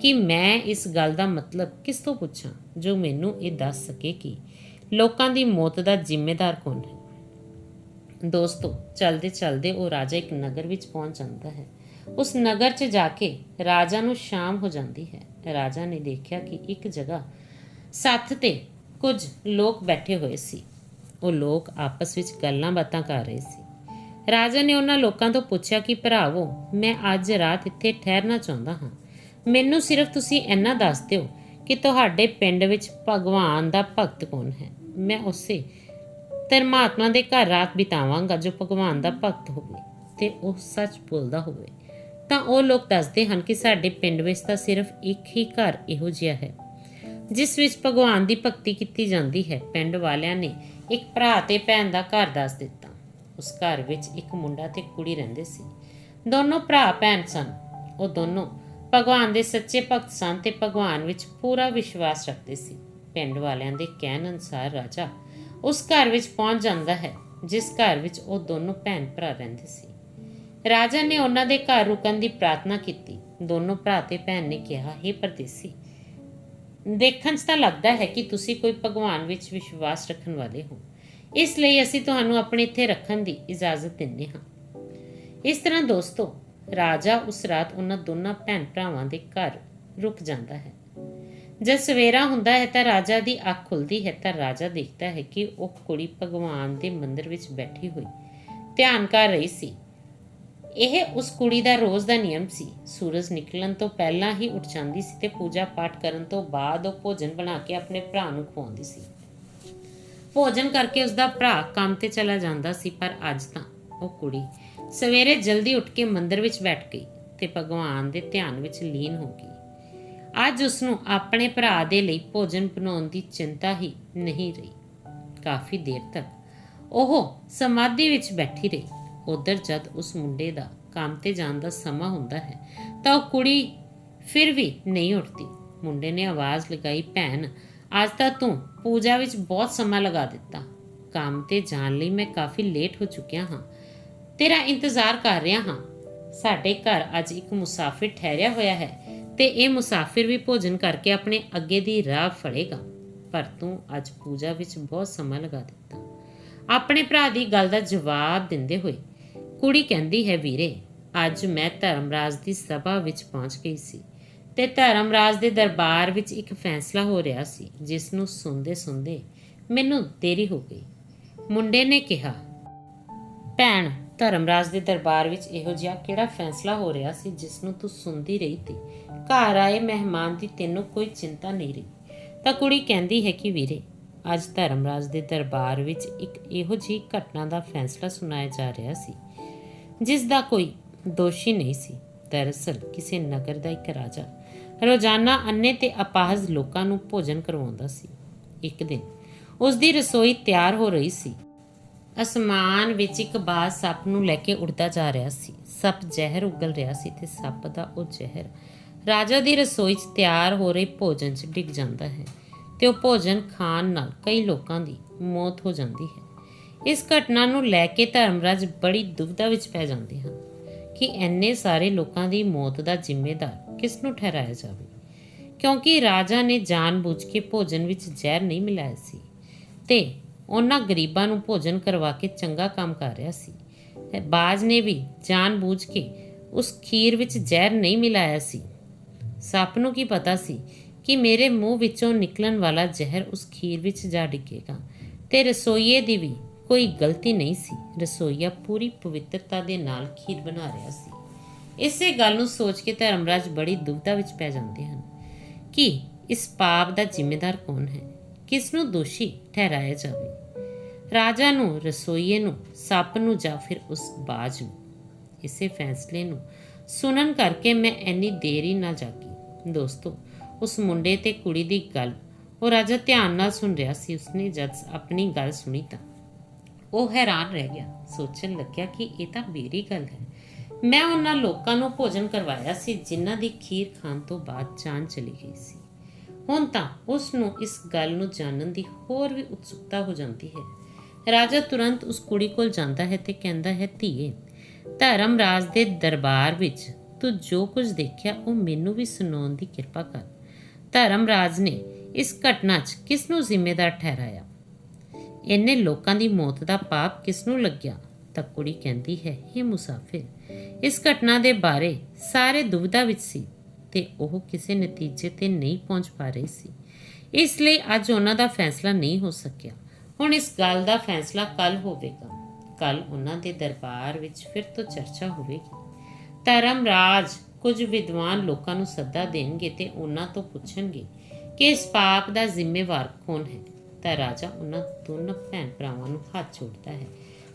ਕਿ ਮੈਂ ਇਸ ਗੱਲ ਦਾ ਮਤਲਬ ਕਿਸ ਤੋਂ ਪੁੱਛਾਂ, ਜੋ ਮੈਨੂੰ ਇਹ ਦੱਸ ਸਕੇ ਕਿ ਲੋਕਾਂ ਦੀ ਮੌਤ ਦਾ ਜ਼ਿੰਮੇਦਾਰ ਕੌਣ ਹੈ? ਦੋਸਤੋ, ਚਲਦੇ ਚਲਦੇ ਉਹ ਰਾਜਾ ਇੱਕ ਨਗਰ ਵਿੱਚ ਪਹੁੰਚ ਜਾਂਦਾ ਹੈ। ਉਸ ਨਗਰ 'ਚ ਜਾ ਕੇ ਰਾਜਾ ਨੂੰ ਸ਼ਾਮ ਹੋ ਜਾਂਦੀ ਹੈ। ਰਾਜਾ ਨੇ ਦੇਖਿਆ ਕਿ ਇੱਕ ਜਗ੍ਹਾ ਸੱਥ ਤੇ ਕੁਝ ਲੋਕ ਬੈਠੇ ਹੋਏ ਸੀ। ਉਹ ਲੋਕ ਆਪਸ ਵਿੱਚ ਗੱਲਾਂ ਬਾਤਾਂ ਕਰ ਰਹੇ ਸੀ। ਰਾਜਾ ਨੇ ਉਹਨਾਂ ਲੋਕਾਂ ਤੋਂ ਪੁੱਛਿਆ ਕਿ, ਭਰਾਵੋ, ਮੈਂ ਅੱਜ ਰਾਤ ਇੱਥੇ ਠਹਿਰਨਾ ਚਾਹੁੰਦਾ ਹਾਂ। ਮੈਨੂੰ ਸਿਰਫ ਤੁਸੀਂ ਇੰਨਾ ਦੱਸ ਦਿਓ ਕਿ ਤੁਹਾਡੇ ਪਿੰਡ ਵਿੱਚ ਭਗਵਾਨ ਦਾ ਭਗਤ ਕੌਣ ਹੈ? ਮੈਂ ਉਸੇ ਧਰਮਾਤਮਾ ਦੇ ਘਰ ਰਾਤ ਬਿਤਾਵਾਂਗਾ ਜੋ ਭਗਵਾਨ ਦਾ ਭਗਤ ਹੋਵੇ ਤੇ ਉਹ ਸੱਚ ਬੋਲਦਾ ਹੋਵੇ। ਤਾਂ ਉਹ ਲੋਕ ਦੱਸਦੇ ਹਨ ਕਿ ਸਾਡੇ ਪਿੰਡ ਵਿੱਚ ਤਾਂ ਸਿਰਫ ਇੱਕ ਹੀ ਘਰ ਇਹੋ ਜਿਹਾ ਹੈ, ਜਿਸ ਵਿੱਚ ਭਗਵਾਨ ਦੀ ਭਗਤੀ ਕੀਤੀ ਜਾਂਦੀ ਹੈ। ਪਿੰਡ ਵਾਲਿਆਂ ਨੇ ਇੱਕ ਭਰਾ ਤੇ ਭੈਣ ਦਾ ਘਰ ਦੱਸ ਦਿੱਤਾ। ਉਸ ਘਰ ਵਿੱਚ ਇੱਕ ਮੁੰਡਾ ਤੇ ਕੁੜੀ ਰਹਿੰਦੇ ਸੀ। ਦੋਨੋਂ ਭਰਾ ਭੈਣ ਸਨ। ਉਹ ਦੋਨੋਂ ਭਗਵਾਨ ਦੇ ਸੱਚੇ ਭਗਤ ਸਨ ਤੇ ਭਗਵਾਨ ਵਿੱਚ ਪੂਰਾ ਵਿਸ਼ਵਾਸ ਰੱਖਦੇ ਸੀ। ਪਿੰਡ ਵਾਲਿਆਂ ਦੇ ਕਹਿਣ ਅਨੁਸਾਰ ਰਾਜਾ ਉਸ ਘਰ ਵਿੱਚ ਪਹੁੰਚ ਜਾਂਦਾ ਹੈ, ਜਿਸ ਘਰ ਵਿੱਚ ਉਹ ਦੋਨੋਂ ਭੈਣ ਭਰਾ ਰਹਿੰਦੇ ਸੀ। ਰਾਜਾ ਨੇ ਉਹਨਾਂ ਦੇ ਘਰ ਰੁਕਣ ਦੀ ਪ੍ਰਾਰਥਨਾ ਕੀਤੀ। ਦੋਨੋਂ ਭਰਾ ਤੇ ਭੈਣ ਨੇ ਕਿਹਾ हे ਪਰਦੇਸੀ, ਦੇਖਣ 'ਚ ਤਾਂ ਲੱਗਦਾ ਹੈ ਕਿ ਤੁਸੀਂ ਕੋਈ ਭਗਵਾਨ ਵਿੱਚ ਵਿਸ਼ਵਾਸ ਰੱਖਣ ਵਾਲੇ ਹੋ। ਇਸ ਲਈ ਅਸੀਂ ਤੁਹਾਨੂੰ ਆਪਣੇ ਇੱਥੇ ਰੱਖਣ ਦੀ ਇਜਾਜ਼ਤ ਦਿੰਦੇ ਹਾਂ। ਇਸ ਤਰ੍ਹਾਂ ਦੋਸਤੋ, ਰਾਜਾ ਉਸ ਰਾਤ ਉਹਨਾਂ ਦੋਨਾਂ ਭੈਣ ਭਰਾਵਾਂ ਦੇ ਘਰ ਰੁਕ ਜਾਂਦਾ ਹੈ। ਜਦ ਸਵੇਰਾ ਹੁੰਦਾ ਹੈ ਤਾਂ ਰਾਜਾ ਦੀ ਅੱਖ ਖੁੱਲਦੀ ਹੈ ਤਾਂ ਰਾਜਾ ਦੇਖਦਾ ਹੈ ਕਿ ਉਹ ਕੁੜੀ ਭਗਵਾਨ ਦੇ ਮੰਦਿਰ ਵਿੱਚ ਬੈਠੀ ਹੋਈ ਧਿਆਨ ਕਰ ਰਹੀ ਸੀ। ਇਹ ਉਸ ਕੁੜੀ ਦਾ ਰੋਜ਼ ਦਾ ਨਿਯਮ ਸੀ। ਸੂਰਜ ਨਿਕਲਣ ਤੋਂ ਪਹਿਲਾਂ ਹੀ ਉੱਠ ਜਾਂਦੀ ਸੀ ਤੇ ਪੂਜਾ ਪਾਠ ਕਰਨ ਤੋਂ ਬਾਅਦ ਉਹ ਭੋਜਨ ਬਣਾ ਕੇ ਆਪਣੇ ਭਰਾ ਨੂੰ ਖਵਾਉਂਦੀ ਸੀ। ਭੋਜਨ ਕਰਕੇ ਉਸ ਦਾ ਭਰਾ ਕੰਮ ਤੇ ਚਲਾ ਜਾਂਦਾ ਸੀ, ਪਰ ਅੱਜ ਤਾਂ ਉਹ ਕੁੜੀ ਸਵੇਰੇ ਜਲਦੀ ਉੱਠ ਕੇ ਮੰਦਿਰ ਵਿੱਚ ਬੈਠ ਗਈ ਤੇ ਭਗਵਾਨ ਦੇ ਧਿਆਨ ਵਿੱਚ ਲੀਨ ਹੋ ਗਈ। ਅੱਜ ਉਸ ਨੂੰ ਆਪਣੇ ਭਰਾ ਦੇ ਲਈ ਭੋਜਨ ਬਣਾਉਣ ਦੀ ਚਿੰਤਾ ਹੀ ਨਹੀਂ ਰਹੀ। ਕਾਫੀ ਦੇਰ ਤੱਕ ਉਹ ਸਮਾਧੀ ਵਿੱਚ ਬੈਠੀ ਰਹੀ। ਉਧਰ ਜਦ ਉਸ ਮੁੰਡੇ ਦਾ ਕੰਮ ਤੇ ਜਾਣ ਦਾ ਸਮਾਂ ਹੁੰਦਾ ਹੈ ਤਾਂ ਉਹ ਕੁੜੀ ਫਿਰ ਵੀ ਨਹੀਂ ਉੱਠਦੀ। ਮੁੰਡੇ ਨੇ ਆਵਾਜ਼ ਲਗਾਈ, ਭੈਣ, ਅੱਜ ਤਾਂ ਤੂੰ ਪੂਜਾ ਵਿੱਚ ਬਹੁਤ ਸਮਾਂ ਲਗਾ ਦਿੱਤਾ। ਕੰਮ ਤੇ ਜਾਣ ਲਈ ਮੈਂ ਕਾਫੀ ਲੇਟ ਹੋ ਚੁੱਕਿਆ ਹਾਂ। ਤੇਰਾ ਇੰਤਜ਼ਾਰ ਕਰ ਰਿਹਾ ਹਾਂ। ਸਾਡੇ ਘਰ ਅੱਜ ਇੱਕ ਮੁਸਾਫਿਰ ਠਹਿਰਿਆ ਹੋਇਆ ਹੈ ਤੇ ਇਹ ਮੁਸਾਫਿਰ ਵੀ ਭੋਜਨ ਕਰਕੇ ਆਪਣੇ ਅੱਗੇ ਦੀ ਰਾਹ ਫੜੇਗਾ। ਪਰ ਤੂੰ ਅੱਜ ਪੂਜਾ ਵਿੱਚ ਬਹੁਤ ਸਮਾਂ ਲਗਾ ਦਿੱਤਾ। ਆਪਣੇ ਭਰਾ ਦੀ ਗੱਲ ਦਾ ਜਵਾਬ ਦਿੰਦੇ ਹੋਏ ਕੁੜੀ ਕਹਿੰਦੀ ਹੈ, ਵੀਰੇ, ਅੱਜ ਮੈਂ ਧਰਮਰਾਜ ਦੀ ਸਭਾ ਵਿੱਚ ਪਹੁੰਚ ਗਈ ਸੀ ਤੇ ਧਰਮਰਾਜ ਦੇ ਦਰਬਾਰ ਵਿੱਚ ਇੱਕ ਫੈਸਲਾ ਹੋ ਰਿਹਾ ਸੀ, ਜਿਸ ਨੂੰ ਸੁਣਦੇ ਸੁਣਦੇ ਮੈਨੂੰ ਦੇਰੀ ਹੋ ਗਈ। ਮੁੰਡੇ ਨੇ ਕਿਹਾ, ਭੈਣ, ਧਰਮਰਾਜ ਦੇ ਦਰਬਾਰ ਵਿੱਚ ਇਹੋ ਜਿਹਾ ਕਿਹੜਾ ਫੈਸਲਾ ਹੋ ਰਿਹਾ ਸੀ, ਜਿਸ ਨੂੰ ਤੂੰ ਸੁਣਦੀ ਰਹੀ ਤੀ ਘਰ ਆਏ ਮਹਿਮਾਨ ਦੀ ਤੈਨੂੰ ਕੋਈ ਚਿੰਤਾ ਨਹੀਂ ਰਹੀ? ਤਾਂ ਕੁੜੀ ਕਹਿੰਦੀ ਹੈ ਕਿ, ਵੀਰੇ, ਅੱਜ ਧਰਮਰਾਜ ਦੇ ਦਰਬਾਰ ਵਿੱਚ ਇੱਕ ਇਹੋ ਜਿਹੀ ਘਟਨਾ ਦਾ ਫੈਸਲਾ ਸੁਣਾਇਆ ਜਾ ਰਿਹਾ ਸੀ ਜਿਸ ਦਾ ਕੋਈ ਦੋਸ਼ੀ ਨਹੀਂ ਸੀ। ਦਰਅਸਲ ਕਿਸੇ ਨਗਰ ਦਾ ਇੱਕ ਰਾਜਾ ਰੋਜ਼ਾਨਾ ਅੰਨੇ ਤੇ ਅਪਾਹਜ ਲੋਕਾਂ ਨੂੰ ਭੋਜਨ ਕਰਵਾਉਂਦਾ ਸੀ। ਇੱਕ ਦਿਨ ਉਸ ਦੀ ਰਸੋਈ ਤਿਆਰ ਹੋ ਰਹੀ ਸੀ। ਅਸਮਾਨ ਵਿੱਚ ਇੱਕ ਬਾਜ਼ ਸੱਪ ਨੂੰ ਲੈ ਕੇ ਉੱਡਦਾ ਜਾ ਰਿਹਾ ਸੀ। ਸੱਪ ਜ਼ਹਿਰ ਉਗਲ ਰਿਹਾ ਸੀ ਤੇ ਸੱਪ ਦਾ ਉਹ ਜ਼ਹਿਰ ਰਾਜਾ ਦੀ ਰਸੋਈ 'ਚ ਤਿਆਰ ਹੋ ਰਹੇ ਭੋਜਨ 'ਚ ਡਿੱਗ ਜਾਂਦਾ ਹੈ ਤੇ ਉਹ ਭੋਜਨ ਖਾਣ ਨਾਲ ਕਈ ਲੋਕਾਂ ਦੀ ਮੌਤ ਹੋ ਜਾਂਦੀ ਹੈ। ਇਸ ਘਟਨਾ ਨੂੰ ਲੈ ਕੇ ਧਰਮਰਾਜ ਬੜੀ ਦੁਵਿਧਾ ਵਿੱਚ ਪੈ ਜਾਂਦੇ ਹਨ ਕਿ ਐਨੇ ਸਾਰੇ ਲੋਕਾਂ ਦੀ ਮੌਤ ਦਾ ਜ਼ਿੰਮੇਦਾਰ ਕਿਸ ਨੂੰ ਠਹਿਰਾਇਆ ਜਾਵੇ। ਕਿਉਂਕਿ ਰਾਜਾ ਨੇ ਜਾਣਬੁੱਝ ਕੇ ਭੋਜਨ ਵਿੱਚ ਜ਼ਹਿਰ ਨਹੀਂ ਮਿਲਾਇਆ ਸੀ ਤੇ ਉਹਨਾਂ ਗਰੀਬਾਂ ਨੂੰ ਭੋਜਨ ਕਰਵਾ ਕੇ ਚੰਗਾ ਕੰਮ ਕਰ ਰਿਹਾ ਸੀ। ਬਾਜ ਨੇ ਵੀ ਜਾਣਬੁੱਝ ਕੇ ਉਸ ਖੀਰ ਵਿੱਚ ਜ਼ਹਿਰ ਨਹੀਂ ਮਿਲਾਇਆ ਸੀ। ਸੱਪ ਨੂੰ ਕੀ ਪਤਾ ਸੀ ਕਿ ਮੇਰੇ ਮੂੰਹ ਵਿੱਚੋਂ ਨਿਕਲਣ ਵਾਲਾ ਜ਼ਹਿਰ ਉਸ ਖੀਰ ਵਿੱਚ ਜਾ ਡਿੱਗੇਗਾ ਤੇ ਰਸੋਈਏ ਦੀ ਵੀ ਕੋਈ ਗਲਤੀ ਨਹੀਂ ਸੀ। ਰਸੋਈਆ ਪੂਰੀ ਪਵਿੱਤਰਤਾ ਦੇ ਨਾਲ ਖੀਰ ਬਣਾ ਰਿਹਾ ਸੀ। ਇਸੇ ਗੱਲ ਨੂੰ ਸੋਚ ਕੇ ਧਰਮਰਾਜ ਬੜੀ ਦੁਵਿਧਾ ਵਿੱਚ ਪੈ ਜਾਂਦੇ ਹਨ। ਕਿ ਇਸ ਪਾਪ ਦਾ ਜ਼ਿੰਮੇਦਾਰ ਕੌਣ ਹੈ? ਕਿਸ ਨੂੰ ਦੋਸ਼ੀ ਠਹਿਰਾਇਆ ਜਾਵੇ? ਰਾਜਾ ਨੂੰ, ਰਸੋਈਏ ਨੂੰ, ਸੱਪ ਨੂੰ ਜਾਂ ਫਿਰ ਉਸ ਬਾਜ ਨੂੰ? ਇਸੇ ਫੈਸਲੇ ਨੂੰ ਸੁਣਨ ਕਰਕੇ ਮੈਂ ਇੰਨੀ ਦੇਰੀ ਨਾ ਜਾਗੀ। ਦੋਸਤੋ, ਉਸ ਮੁੰਡੇ ਤੇ ਕੁੜੀ ਦੀ ਗੱਲ ਉਹ ਰਾਜਾ ਧਿਆਨ ਨਾਲ ਸੁਣ ਰਿਹਾ ਸੀ। ਉਸਨੇ ਜਦ ਆਪਣੀ ਗੱਲ ਸੁਣੀ ਤਾਂ ਉਹ ਹੈਰਾਨ ਰਹਿ ਗਿਆ। ਸੋਚਣ ਲੱਗਿਆ ਕਿ ਇਹ ਤਾਂ ਮੇਰੀ ਗੱਲ ਹੈ। ਮੈਂ ਉਹਨਾਂ ਲੋਕਾਂ ਨੂੰ ਭੋਜਨ ਕਰਵਾਇਆ ਸੀ, ਜਿਨ੍ਹਾਂ ਦੀ ਖੀਰ ਖਾਣ ਤੋਂ ਬਾਅਦ ਜਾਨ ਚਲੀ ਗਈ ਸੀ। ਹੁਣ ਤਾਂ ਉਸ ਨੂੰ ਇਸ ਗੱਲ ਨੂੰ ਜਾਣਨ ਦੀ ਹੋਰ ਵੀ ਉਤਸੁਕਤਾ ਹੋ ਜਾਂਦੀ ਹੈ। ਰਾਜਾ ਤੁਰੰਤ ਉਸ ਕੁੜੀ ਕੋਲ ਜਾਂਦਾ ਹੈ ਤੇ ਕਹਿੰਦਾ ਹੈ, ਧੀਏ, ਧਰਮ ਰਾਜ ਦੇ ਦਰਬਾਰ ਵਿੱਚ ਤੂੰ ਜੋ ਕੁਝ ਦੇਖਿਆ, ਉਹ ਮੈਨੂੰ ਵੀ ਸੁਣਾਉਣ ਦੀ ਕਿਰਪਾ ਕਰ। ਧਰਮ ਰਾਜ ਨੇ ਇਸ ਘਟਨਾ 'ਚ ਕਿਸ ਨੂੰ ਜ਼ਿੰਮੇਦਾਰ ਠਹਿਰਾਇਆ? ਇੰਨੇ ਲੋਕਾਂ ਦੀ ਮੌਤ ਦਾ ਪਾਪ ਕਿਸ ਨੂੰ ਲੱਗਿਆ? ਤਾਂ ਕੁੜੀ ਕਹਿੰਦੀ ਹੈ ਇਹ ਮੁਸਾਫਿਰ, ਇਸ ਘਟਨਾ ਦੇ ਬਾਰੇ ਸਾਰੇ ਦੁਵਿਧਾ ਵਿੱਚ ਸੀ ਤੇ ਉਹ ਕਿਸੇ ਨਤੀਜੇ ਤੇ ਨਹੀਂ ਪਹੁੰਚ ਪਾ ਰਹੀ ਸੀ। ਇਸ ਲਈ ਅੱਜ ਉਹਨਾਂ ਦਾ ਫੈਸਲਾ ਨਹੀਂ ਹੋ ਸਕਿਆ। ਹੁਣ ਇਸ ਗੱਲ ਦਾ ਫੈਸਲਾ ਕੱਲ ਹੋਵੇਗਾ। ਕੱਲ ਉਹਨਾਂ ਦੇ ਦਰਬਾਰ ਵਿੱਚ ਫਿਰ ਤੋਂ ਚਰਚਾ ਹੋਵੇਗੀ। ਧਰਮ ਰਾਜ ਕੁਝ ਵਿਦਵਾਨ ਲੋਕਾਂ ਨੂੰ ਸੱਦਾ ਦੇਣਗੇ ਤੇ ਉਹਨਾਂ ਤੋਂ ਪੁੱਛਣਗੇ ਕਿ ਇਸ ਪਾਪ ਦਾ ਜ਼ਿੰਮੇਵਾਰ ਕੌਣ ਹੈ। ਤਾਂ ਰਾਜਾ ਉਹਨਾਂ ਦੋਨਾਂ ਭੈਣ ਭਰਾਵਾਂ ਨੂੰ ਹੱਥ ਜੋੜਦਾ ਹੈ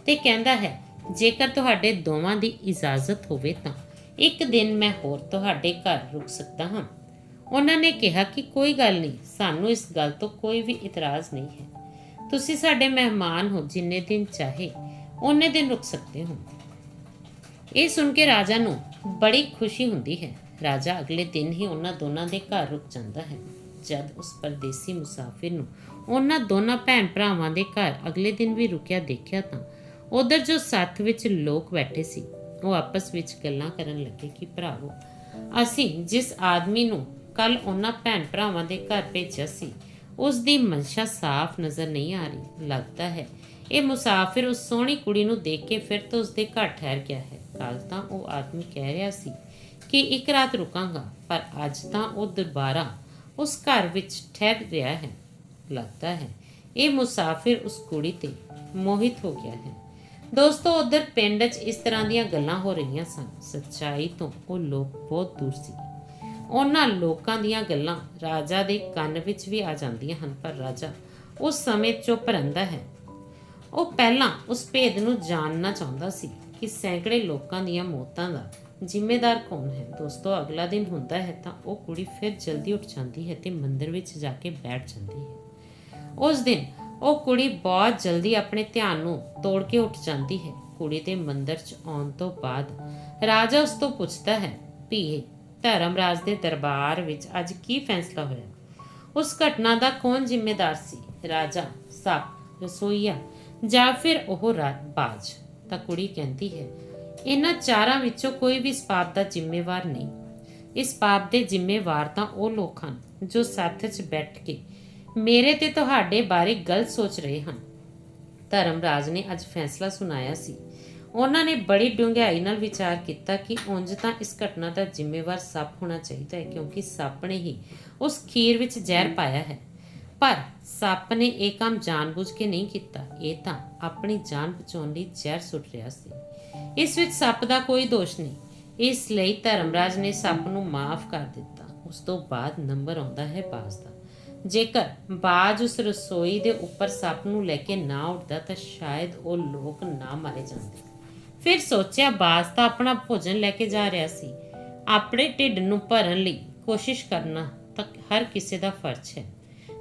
ਤੇ ਕਹਿੰਦਾ ਹੈ, ਜੇਕਰ ਤੁਹਾਡੇ ਦੋਵਾਂ ਦੀ ਇਜਾਜ਼ਤ ਹੋਵੇ ਤਾਂ ਇੱਕ ਦਿਨ ਮੈਂ ਹੋਰ ਤੁਹਾਡੇ ਘਰ ਰੁਕ ਸਕਦਾ ਹਾਂ। ਉਹਨਾਂ ਨੇ ਕਿਹਾ ਕਿ ਕੋਈ ਗੱਲ ਨਹੀਂ, ਸਾਨੂੰ ਇਸ ਗੱਲ ਤੋਂ ਕੋਈ ਵੀ ਇਤਰਾਜ਼ ਨਹੀਂ ਹੈ। ਤੁਸੀਂ ਸਾਡੇ ਮਹਿਮਾਨ ਹੋ, ਜਿੰਨੇ ਦਿਨ ਚਾਹੇ ਉਹਨੇ ਦਿਨ ਰੁਕ ਸਕਦੇ ਹੋ। ਇਹ ਸੁਣ ਕੇ ਰਾਜਾ ਨੂੰ ਬੜੀ ਖੁਸ਼ੀ ਹੁੰਦੀ ਹੈ। ਰਾਜਾ ਅਗਲੇ ਦਿਨ ਹੀ ਉਹਨਾਂ ਦੋਨਾਂ ਦੇ ਘਰ ਰੁਕ ਜਾਂਦਾ ਹੈ। ਜਦ ਉਸ ਪਰਦੇਸੀ ਮੁਸਾਫਿਰ ਨੂੰ ਉਹਨਾਂ ਦੋਨਾਂ ਭੈਣ ਭਰਾਵਾਂ ਦੇ ਘਰ ਅਗਲੇ ਦਿਨ ਵੀ ਰੁਕਿਆ ਦੇਖਿਆ ਤਾਂ ਉਧਰ ਜੋ ਸੱਥ ਵਿੱਚ ਲੋਕ ਬੈਠੇ ਸੀ, ਉਹ ਆਪਸ ਵਿੱਚ ਗੱਲਾਂ ਕਰਨ ਲੱਗੇ ਕਿ ਭਰਾਵੋ, ਅਸੀਂ ਜਿਸ ਆਦਮੀ ਨੂੰ ਕੱਲ ਉਹਨਾਂ ਭੈਣ ਭਰਾਵਾਂ ਦੇ ਘਰ ਭੇਜਿਆ ਸੀ, ਉਸ ਦੀ ਮਨਸ਼ਾ ਸਾਫ਼ ਨਜ਼ਰ ਨਹੀਂ ਆ ਰਹੀ, ਲੱਗਦਾ ਹੈ ਇਹ ਮੁਸਾਫਿਰ ਉਸ ਸੋਹਣੀ ਕੁੜੀ ਨੂੰ ਦੇਖ ਕੇ ਫਿਰ ਤੋਂ ਉਸ ਦੇ ਘਰ ਠਹਿਰ ਗਿਆ ਹੈ। ਕੱਲ ਤਾਂ ਉਹ ਆਦਮੀ ਕਹਿ ਰਿਹਾ ਸੀ ਕਿ ਇੱਕ ਰਾਤ ਰੁਕਾਂਗਾ, ਪਰ ਅੱਜ ਤਾਂ ਉਹ ਦੁਬਾਰਾ ਉਸ ਘਰ ਵਿੱਚ ਠਹਿਰ ਰਿਹਾ ਹੈ, ਲੱਗਦਾ ਹੈ। ਇਹ ਮੁਸਾਫਿਰ ਉਸ ਕੁੜੀ ਤੇ ਮੋਹਿਤ ਹੋ ਗਿਆ ਹੈ। ਦੋਸਤੋ, ਉਧਰ ਪਿੰਡ 'ਚ ਇਸ ਤਰ੍ਹਾਂ ਦੀਆਂ ਗੱਲਾਂ ਹੋ ਰਹੀਆਂ ਸਨ। ਸੱਚਾਈ ਤੋਂ ਉਹ ਲੋਕ ਬਹੁਤ ਦੂਰ ਸੀ। ਉਹਨਾਂ ਲੋਕਾਂ ਦੀਆਂ ਗੱਲਾਂ ਰਾਜਾ ਦੇ ਕੰਨ ਵਿੱਚ ਵੀ ਆ ਜਾਂਦੀਆਂ ਹਨ, ਪਰ ਰਾਜਾ ਉਸ ਸਮੇਂ ਚੁੱਪ ਰਹਿੰਦਾ ਹੈ। ਉਹ ਪਹਿਲਾਂ ਉਸ ਭੇਦ ਨੂੰ ਜਾਣਨਾ ਚਾਹੁੰਦਾ ਸੀ ਕਿ ਸੈਂਕੜੇ ਲੋਕਾਂ ਦੀਆਂ ਮੌਤਾਂ ਦਾ ਜ਼ਿੰਮੇਦਾਰ ਕੌਣ ਹੈ? ਦੋਸਤੋ, ਅਗਲਾ ਦਿਨ ਹੁੰਦਾ ਹੈ ਤਾਂ ਉਹ ਕੁੜੀ ਫਿਰ ਜਲਦੀ ਉੱਠ ਜਾਂਦੀ ਹੈ ਤੇ ਮੰਦਿਰ ਵਿੱਚ ਜਾ ਕੇ ਬੈਠ ਜਾਂਦੀ ਹੈ। ਉਸ ਦਿਨ ਉਹ ਕੁੜੀ ਬਹੁਤ ਜਲਦੀ ਆਪਣੇ ਧਿਆਨ ਨੂੰ ਤੋੜ ਕੇ ਉੱਠ ਜਾਂਦੀ ਹੈ। ਕੁੜੀ ਦੇ ਮੰਦਿਰ 'ਚ ਆਉਣ ਤੋਂ ਬਾਅਦ ਰਾਜਾ ਉਸ ਤੋਂ ਪੁੱਛਦਾ ਹੈ ਧੀਏ ਧਰਮਰਾਜ ਦੇ ਦਰਬਾਰ ਵਿੱਚ ਅੱਜ ਕੀ ਫੈਸਲਾ ਹੋਇਆ? ਉਸ ਘਟਨਾ ਦਾ ਕੌਣ ਜ਼ਿੰਮੇਦਾਰ ਸੀ? ਰਾਜਾ, ਸੱਪ, ਰਸੋਈਆ ਜਾਂ ਫਿਰ ਉਹ ਰਾਤ ਬਾਜ? ਤਾਂ ਕੁੜੀ ਕਹਿੰਦੀ ਹੈ ਇਹਨਾਂ ਚਾਰਾਂ ਵਿੱਚੋਂ ਕੋਈ ਵੀ ਇਸ ਪਾਪ ਦਾ ਜ਼ਿੰਮੇਵਾਰ ਨਹੀਂ। ਇਸ ਪਾਪ ਦੇ ਜ਼ਿੰਮੇਵਾਰ ਤਾਂ ਉਹ ਲੋਕ ਹਨ ਜੋ ਸੱਥ 'ਚ ਬੈਠ ਕੇ ਮੇਰੇ ਤੇ ਤੁਹਾਡੇ ਬਾਰੇ ਗਲਤ ਸੋਚ ਰਹੇ ਹਨ। ਧਰਮ ਰਾਜ ਨੇ ਅੱਜ ਫੈਸਲਾ ਸੁਣਾਇਆ ਸੀ। ਉਹਨਾਂ ਨੇ ਬੜੀ ਡੂੰਘਾਈ ਨਾਲ ਵਿਚਾਰ ਕੀਤਾ ਕਿ ਉਂਝ ਤਾਂ ਇਸ ਘਟਨਾ ਦਾ ਜ਼ਿੰਮੇਵਾਰ ਸੱਪ ਹੋਣਾ ਚਾਹੀਦਾ ਹੈ ਕਿਉਂਕਿ ਸੱਪ ਨੇ ਹੀ ਉਸ ਖੀਰ ਵਿੱਚ ਜ਼ਹਿਰ ਪਾਇਆ ਹੈ। ਪਰ ਸੱਪ ਨੇ ਇਹ ਕੰਮ ਜਾਣਬੁੱਝ ਕੇ ਨਹੀਂ ਕੀਤਾ। ਇਹ ਤਾਂ ਆਪਣੀ ਜਾਨ ਬਚਾਉਣ ਲਈ ਜ਼ਹਿਰ ਸੁੱਟ ਰਿਹਾ ਸੀ। ਇਸ ਵਿੱਚ ਸੱਪ ਦਾ ਕੋਈ ਦੋਸ਼ ਨਹੀਂ। ਇਸ ਲਈ ਧਰਮਰਾਜ ਨੇ ਸੱਪ ਨੂੰ ਮਾਫ ਕਰ ਦਿੱਤਾ। ਉਸ ਤੋਂ ਬਾਅਦ ਨੰਬਰ ਆਉਂਦਾ ਹੈ ਬਾਜ਼ ਦਾ। ਜੇਕਰ ਬਾਜ਼ ਉਸ ਰਸੋਈ ਦੇ ਉੱਪਰ ਸੱਪ ਨੂੰ ਲੈ ਕੇ ਨਾ ਉੱਠਦਾ ਤਾਂ ਸ਼ਾਇਦ ਉਹ ਲੋਕ ਨਾ ਮਾਰੇ ਜਾਂਦੇ। ਫਿਰ ਸੋਚਿਆ ਬਾਜ਼ ਤਾਂ ਆਪਣਾ ਭੋਜਨ ਲੈ ਕੇ ਜਾ ਰਿਹਾ ਸੀ। ਆਪਣੇ ਢਿੱਡ ਨੂੰ ਭਰਨ ਲਈ ਕੋਸ਼ਿਸ਼ ਕਰਨਾ ਤਾਂ ਹਰ ਕਿਸੇ ਦਾ ਫਰਜ਼ ਹੈ।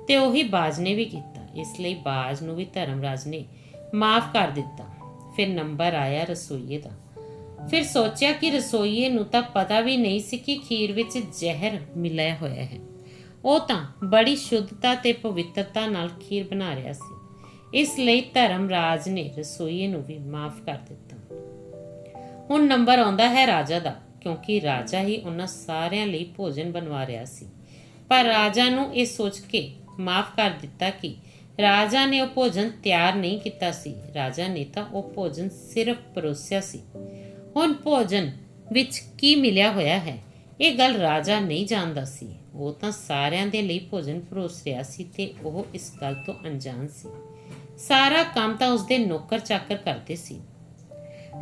ਤੇ ਉਹੀ ਬਾਜ਼ ਨੇ ਵੀ ਕੀਤਾ। ਇਸ ਲਈ ਬਾਜ਼ ਨੂੰ ਵੀ ਧਰਮਰਾਜ ਨੇ ਮਾਫ ਕਰ ਦਿੱਤਾ। ਫਿਰ ਨੰਬਰ ਆਇਆ ਰਸੋਈਏ ਦਾ। ਫਿਰ ਸੋਚਿਆ ਕਿ ਰਸੋਈਏ ਨੂੰ ਤਾਂ ਪਤਾ ਵੀ ਨਹੀਂ ਸੀ ਕਿ ਖੀਰ ਵਿੱਚ ਜ਼ਹਿਰ ਮਿਲਾਇਆ ਹੋਇਆ ਹੈ। ਉਹ ਤਾਂ ਬੜੀ ਸ਼ੁੱਧਤਾ ਤੇ ਪਵਿੱਤਰਤਾ ਨਾਲ ਖੀਰ ਬਣਾ ਰਿਹਾ ਸੀ। ਇਸ ਲਈ ਧਰਮਰਾਜ ਨੇ ਰਸੋਈਏ ਨੂੰ ਵੀ ਮਾਫ ਕਰ ਦਿੱਤਾ। ਹੁਣ ਨੰਬਰ ਆਉਂਦਾ ਹੈ ਰਾਜਾ ਦਾ, ਕਿਉਂਕਿ ਰਾਜਾ ਹੀ ਉਹਨਾਂ ਸਾਰਿਆਂ ਲਈ ਭੋਜਨ ਬਣਵਾ ਰਿਹਾ ਸੀ। ਪਰ ਰਾਜਾ ਨੂੰ ਇਹ ਸੋਚ ਕੇ ਮਾਫ ਕਰ ਦਿੱਤਾ ਕਿ ਰਾਜਾ ਨੇ ਉਹ ਭੋਜਨ ਤਿਆਰ ਨਹੀਂ ਕੀਤਾ ਸੀ। ਰਾਜਾ ਨੇ ਤਾਂ ਉਹ ਭੋਜਨ ਸਿਰਫ ਪਰੋਸਿਆ ਸੀ। ਹੁਣ ਭੋਜਨ ਵਿੱਚ ਕੀ ਮਿਲਿਆ ਹੋਇਆ ਹੈ? ਇਹ ਗੱਲ ਰਾਜਾ ਨਹੀਂ ਜਾਣਦਾ ਸੀ। ਉਹ ਤਾਂ ਸਾਰਿਆਂ ਦੇ ਲਈ ਭੋਜਨ ਪਰੋਸ ਰਿਹਾ ਸੀ ਤੇ ਉਹ ਇਸ ਗੱਲ ਤੋਂ ਅਣਜਾਣ ਸੀ। ਸਾਰਾ ਕੰਮ ਤਾਂ ਉਸਦੇ ਨੌਕਰ ਚਾਕਰ ਕਰਦੇ ਸੀ।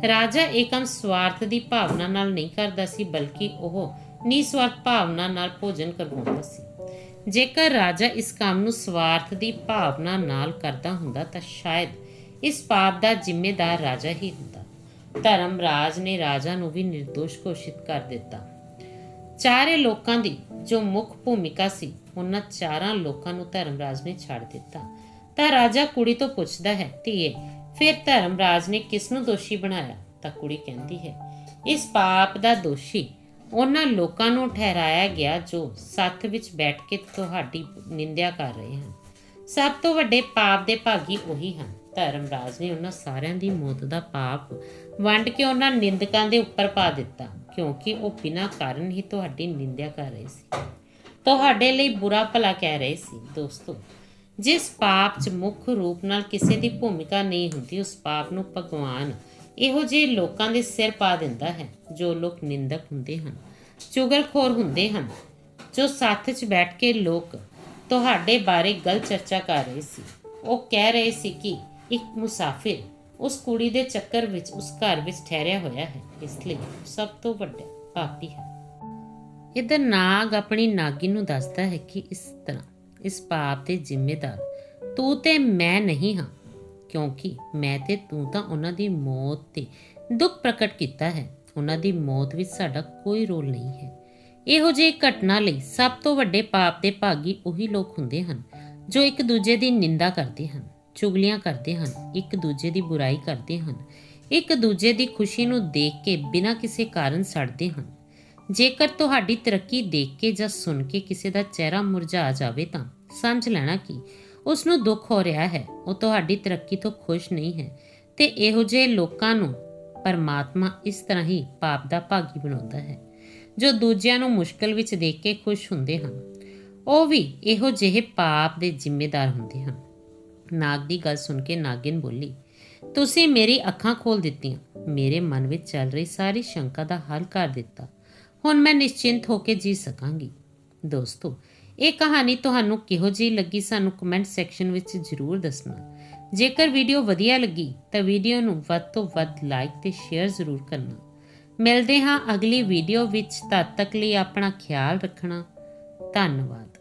ਰਾਜਾ ਇਹ ਕੰਮ ਸਵਾਰਥ ਦੀ ਭਾਵਨਾ ਨਾਲ ਨਹੀਂ ਕਰਦਾ ਸੀ, ਬਲਕਿ ਉਹ ਨਿਸਵਾਰਥ ਭਾਵਨਾ ਨਾਲ ਭੋਜਨ ਕਰਵਾਉਂਦਾ ਸੀ। ਜੇਕਰ ਰਾਜਾ ਇਸ ਕੰਮ ਨੂੰ ਸਵਾਰਥ ਦੀ ਭਾਵਨਾ ਨਾਲ ਕਰਦਾ ਹੁੰਦਾ ਤਾਂ ਸ਼ਾਇਦ ਇਸ ਪਾਪ ਦਾ ਜ਼ਿੰਮੇਦਾਰ ਰਾਜਾ ਹੀ ਹੁੰਦਾ। ਧਰਮਰਾਜ ਨੇ ਰਾਜਾ ਨੂੰ ਵੀ નિર્ਦੋਸ਼ ਘੋਸ਼ਿਤ ਕਰ ਦਿੱਤਾ। ਚਾਰੇ ਲੋਕਾਂ ਦੀ ਜੋ ਮੁੱਖ ਭੂਮਿਕਾ ਸੀ, ਉਹਨਾਂ ਚਾਰਾਂ ਲੋਕਾਂ ਨੂੰ ਧਰਮ ਰਾਜ ਨੇ ਛੱਡ ਦਿੱਤਾ। ਤਾਂ ਰਾਜਾ ਕੁੜੀ ਤੋਂ ਪੁੱਛਦਾ ਹੈ, ਧੀਏ, ਫਿਰ ਧਰਮ ਰਾਜ ਨੇ ਕਿਸ ਨੂੰ ਦੋਸ਼ੀ ਬਣਾਇਆ? ਤਾਂ ਕੁੜੀ ਕਹਿੰਦੀ ਹੈ, ਇਸ ਪਾਪ ਦਾ ਦੋਸ਼ੀ ਉਹਨਾਂ ਲੋਕਾਂ ਨੂੰ ਠਹਿਰਾਇਆ ਗਿਆ ਜੋ ਸੱਥ ਵਿੱਚ ਬੈਠ ਕੇ ਤੁਹਾਡੀ ਨਿੰਦਿਆ ਕਰ ਰਹੇ ਹਨ। ਸਭ ਤੋਂ ਵੱਡੇ ਪਾਪ ਦੇ ਭਾਗੀ ਉਹੀ ਹਨ। ਧਰਮਰਾਜ ਨੇ ਉਹਨਾਂ ਸਾਰਿਆਂ ਦੀ ਮੌਤ ਦਾ ਪਾਪ ਵੰਡ ਕੇ ਉਹਨਾਂ ਨਿੰਦਕਾਂ ਦੇ ਉੱਪਰ ਪਾ ਦਿੱਤਾ, ਕਿਉਂਕਿ ਉਹ ਬਿਨਾਂ ਕਾਰਨ ਹੀ ਤੁਹਾਡੀ ਨਿੰਦਿਆ ਕਰ ਰਹੇ ਸੀ। ਤੁਹਾਡੇ ਲਈ ਬੁਰਾ ਭਲਾ ਕਹਿ ਰਹੇ ਸੀ। ਦੋਸਤੋ, ਜਿਸ ਪਾਪ 'ਚ ਮੁੱਖ ਰੂਪ ਨਾਲ ਕਿਸੇ ਦੀ ਭੂਮਿਕਾ ਨਹੀਂ ਹੁੰਦੀ, ਉਸ ਪਾਪ ਨੂੰ ਭਗਵਾਨ ਇਹੋ ਜਿਹੇ ਲੋਕਾਂ ਦੇ ਸਿਰ ਪਾ ਦਿੰਦਾ ਹੈ, ਜੋ ਲੋਕ ਨਿੰਦਕ ਹੁੰਦੇ ਹਨ, ਚੁਗਲਖੋਰ ਹੁੰਦੇ ਹਨ, ਜੋ ਸਾਥ 'ਚ ਬੈਠ ਕੇ ਲੋਕ ਤੁਹਾਡੇ ਬਾਰੇ ਗਲਤ ਚਰਚਾ ਕਰ ਰਹੇ ਸੀ। ਉਹ ਕਹਿ ਰਹੇ ਸੀ ਕਿ ਇੱਕ ਮੁਸਾਫਿਰ ਉਸ ਕੁੜੀ ਦੇ ਚੱਕਰ ਵਿੱਚ ਉਸ ਘਰ ਵਿੱਚ ਠਹਿਰਿਆ ਹੋਇਆ ਹੈ, ਇਸ ਲਈ ਸਭ ਤੋਂ ਵੱਡਾ ਪਾਪੀ ਹੈ। ਇਧਰ ਨਾਗ ਆਪਣੀ ਨਾਗੀ ਨੂੰ ਦੱਸਦਾ ਹੈ ਕਿ ਇਸ ਤਰ੍ਹਾਂ, ਇਸ ਪਾਪ ਦੇ ਜ਼ਿੰਮੇਦਾਰ ਤੂੰ ਤੇ ਮੈਂ ਨਹੀਂ ਹਾਂ। ਕਿਉਂਕਿ ਮੈਂ ਤੇ ਤੂੰ ਤਾਂ ਉਹਨਾਂ ਦੀ ਮੌਤ ਤੇ ਦੁੱਖ ਪ੍ਰਗਟ ਕੀਤਾ ਹੈ। ਉਹਨਾਂ ਦੀ ਮੌਤ ਵਿੱਚ ਸਾਡਾ ਕੋਈ ਰੋਲ ਨਹੀਂ ਹੈ। ਇਹੋ ਜਿਹੀ ਘਟਨਾ ਲਈ ਸਭ ਤੋਂ ਵੱਡੇ ਪਾਪ ਦੇ ਭਾਗੀ ਉਹੀ ਲੋਕ ਹੁੰਦੇ ਹਨ, ਜੋ ਇੱਕ ਦੂਜੇ ਦੀ ਨਿੰਦਾ ਕਰਦੇ ਹਨ, ਚੁਗਲੀਆਂ ਕਰਦੇ ਹਨ, ਇੱਕ ਦੂਜੇ ਦੀ ਬੁਰਾਈ ਕਰਦੇ ਹਨ, ਇੱਕ ਦੂਜੇ ਦੀ ਖੁਸ਼ੀ ਨੂੰ ਦੇਖ ਕੇ ਬਿਨਾਂ ਕਿਸੇ ਕਾਰਨ ਸੜਦੇ ਹਨ। ਜੇਕਰ ਤੁਹਾਡੀ ਤਰੱਕੀ ਦੇਖ ਕੇ ਜਾਂ ਸੁਣ ਕੇ ਕਿਸੇ ਦਾ ਚਿਹਰਾ ਮੁਰਝਾ ਜਾਵੇ ਤਾਂ ਸਮਝ ਲੈਣਾ ਕਿ ਉਸ ਨੂੰ ਦੁੱਖ ਹੋ ਰਿਹਾ ਹੈ। ਉਹ ਤੁਹਾਡੀ ਤਰੱਕੀ ਤੋਂ ਖੁਸ਼ ਨਹੀਂ ਹੈ ਤੇ ਇਹੋ ਜਿਹੇ ਲੋਕਾਂ ਨੂੰ ਪਰਮਾਤਮਾ ਇਸ ਤਰ੍ਹਾਂ ਹੀ ਪਾਪ ਦਾ ਭਾਗੀ ਬਣਾਉਂਦਾ ਹੈ, ਜੋ ਦੂਜਿਆਂ ਨੂੰ ਮੁਸ਼ਕਲ ਵਿੱਚ ਦੇਖ ਕੇ ਖੁਸ਼ ਹੁੰਦੇ ਹਨ। ਉਹ ਵੀ ਇਹੋ ਜਿਹੇ ਪਾਪ ਦੇ ਜ਼ਿੰਮੇਦਾਰ ਹੁੰਦੇ ਹਨ। ਨਾਗ ਦੀ ਗੱਲ ਸੁਣ ਕੇ ਨਾਗਿਨ ਬੋਲੀ, ਤੁਸੀਂ ਮੇਰੀ ਅੱਖਾਂ ਖੋਲ ਦਿੱਤੀਆਂ। ਮੇਰੇ ਮਨ ਵਿੱਚ ਚੱਲ ਰਹੀ ਸਾਰੀ ਸ਼ੰਕਾ ਦਾ ਹੱਲ ਕਰ ਦਿੱਤਾ। ਹੁਣ ਮੈਂ ਨਿਸ਼ਚਿੰਤ ਹੋ ਕੇ ਜੀ ਸਕਾਂਗੀ। ਦੋਸਤੋ ਇਹ ਕਹਾਣੀ ਤੁਹਾਨੂੰ ਕਿਹੋ ਜਿਹੀ ਲੱਗੀ ਸਾਨੂੰ ਕਮੈਂਟ ਸੈਕਸ਼ਨ ਵਿੱਚ ਜ਼ਰੂਰ ਦੱਸਣਾ। ਜੇਕਰ ਵੀਡੀਓ ਵਧੀਆ ਲੱਗੀ, ਤਾਂ ਵੀਡੀਓ ਨੂੰ ਵੱਧ ਤੋਂ ਵੱਧ ਲਾਈਕ ਤੇ ਸ਼ੇਅਰ ਜ਼ਰੂਰ ਕਰਨਾ। ਮਿਲਦੇ ਹਾਂ ਅਗਲੀ ਵੀਡੀਓ ਵਿੱਚ। ਤਦ ਤੱਕ ਲਈ ਆਪਣਾ ਖਿਆਲ ਰੱਖਣਾ। ਧੰਨਵਾਦ।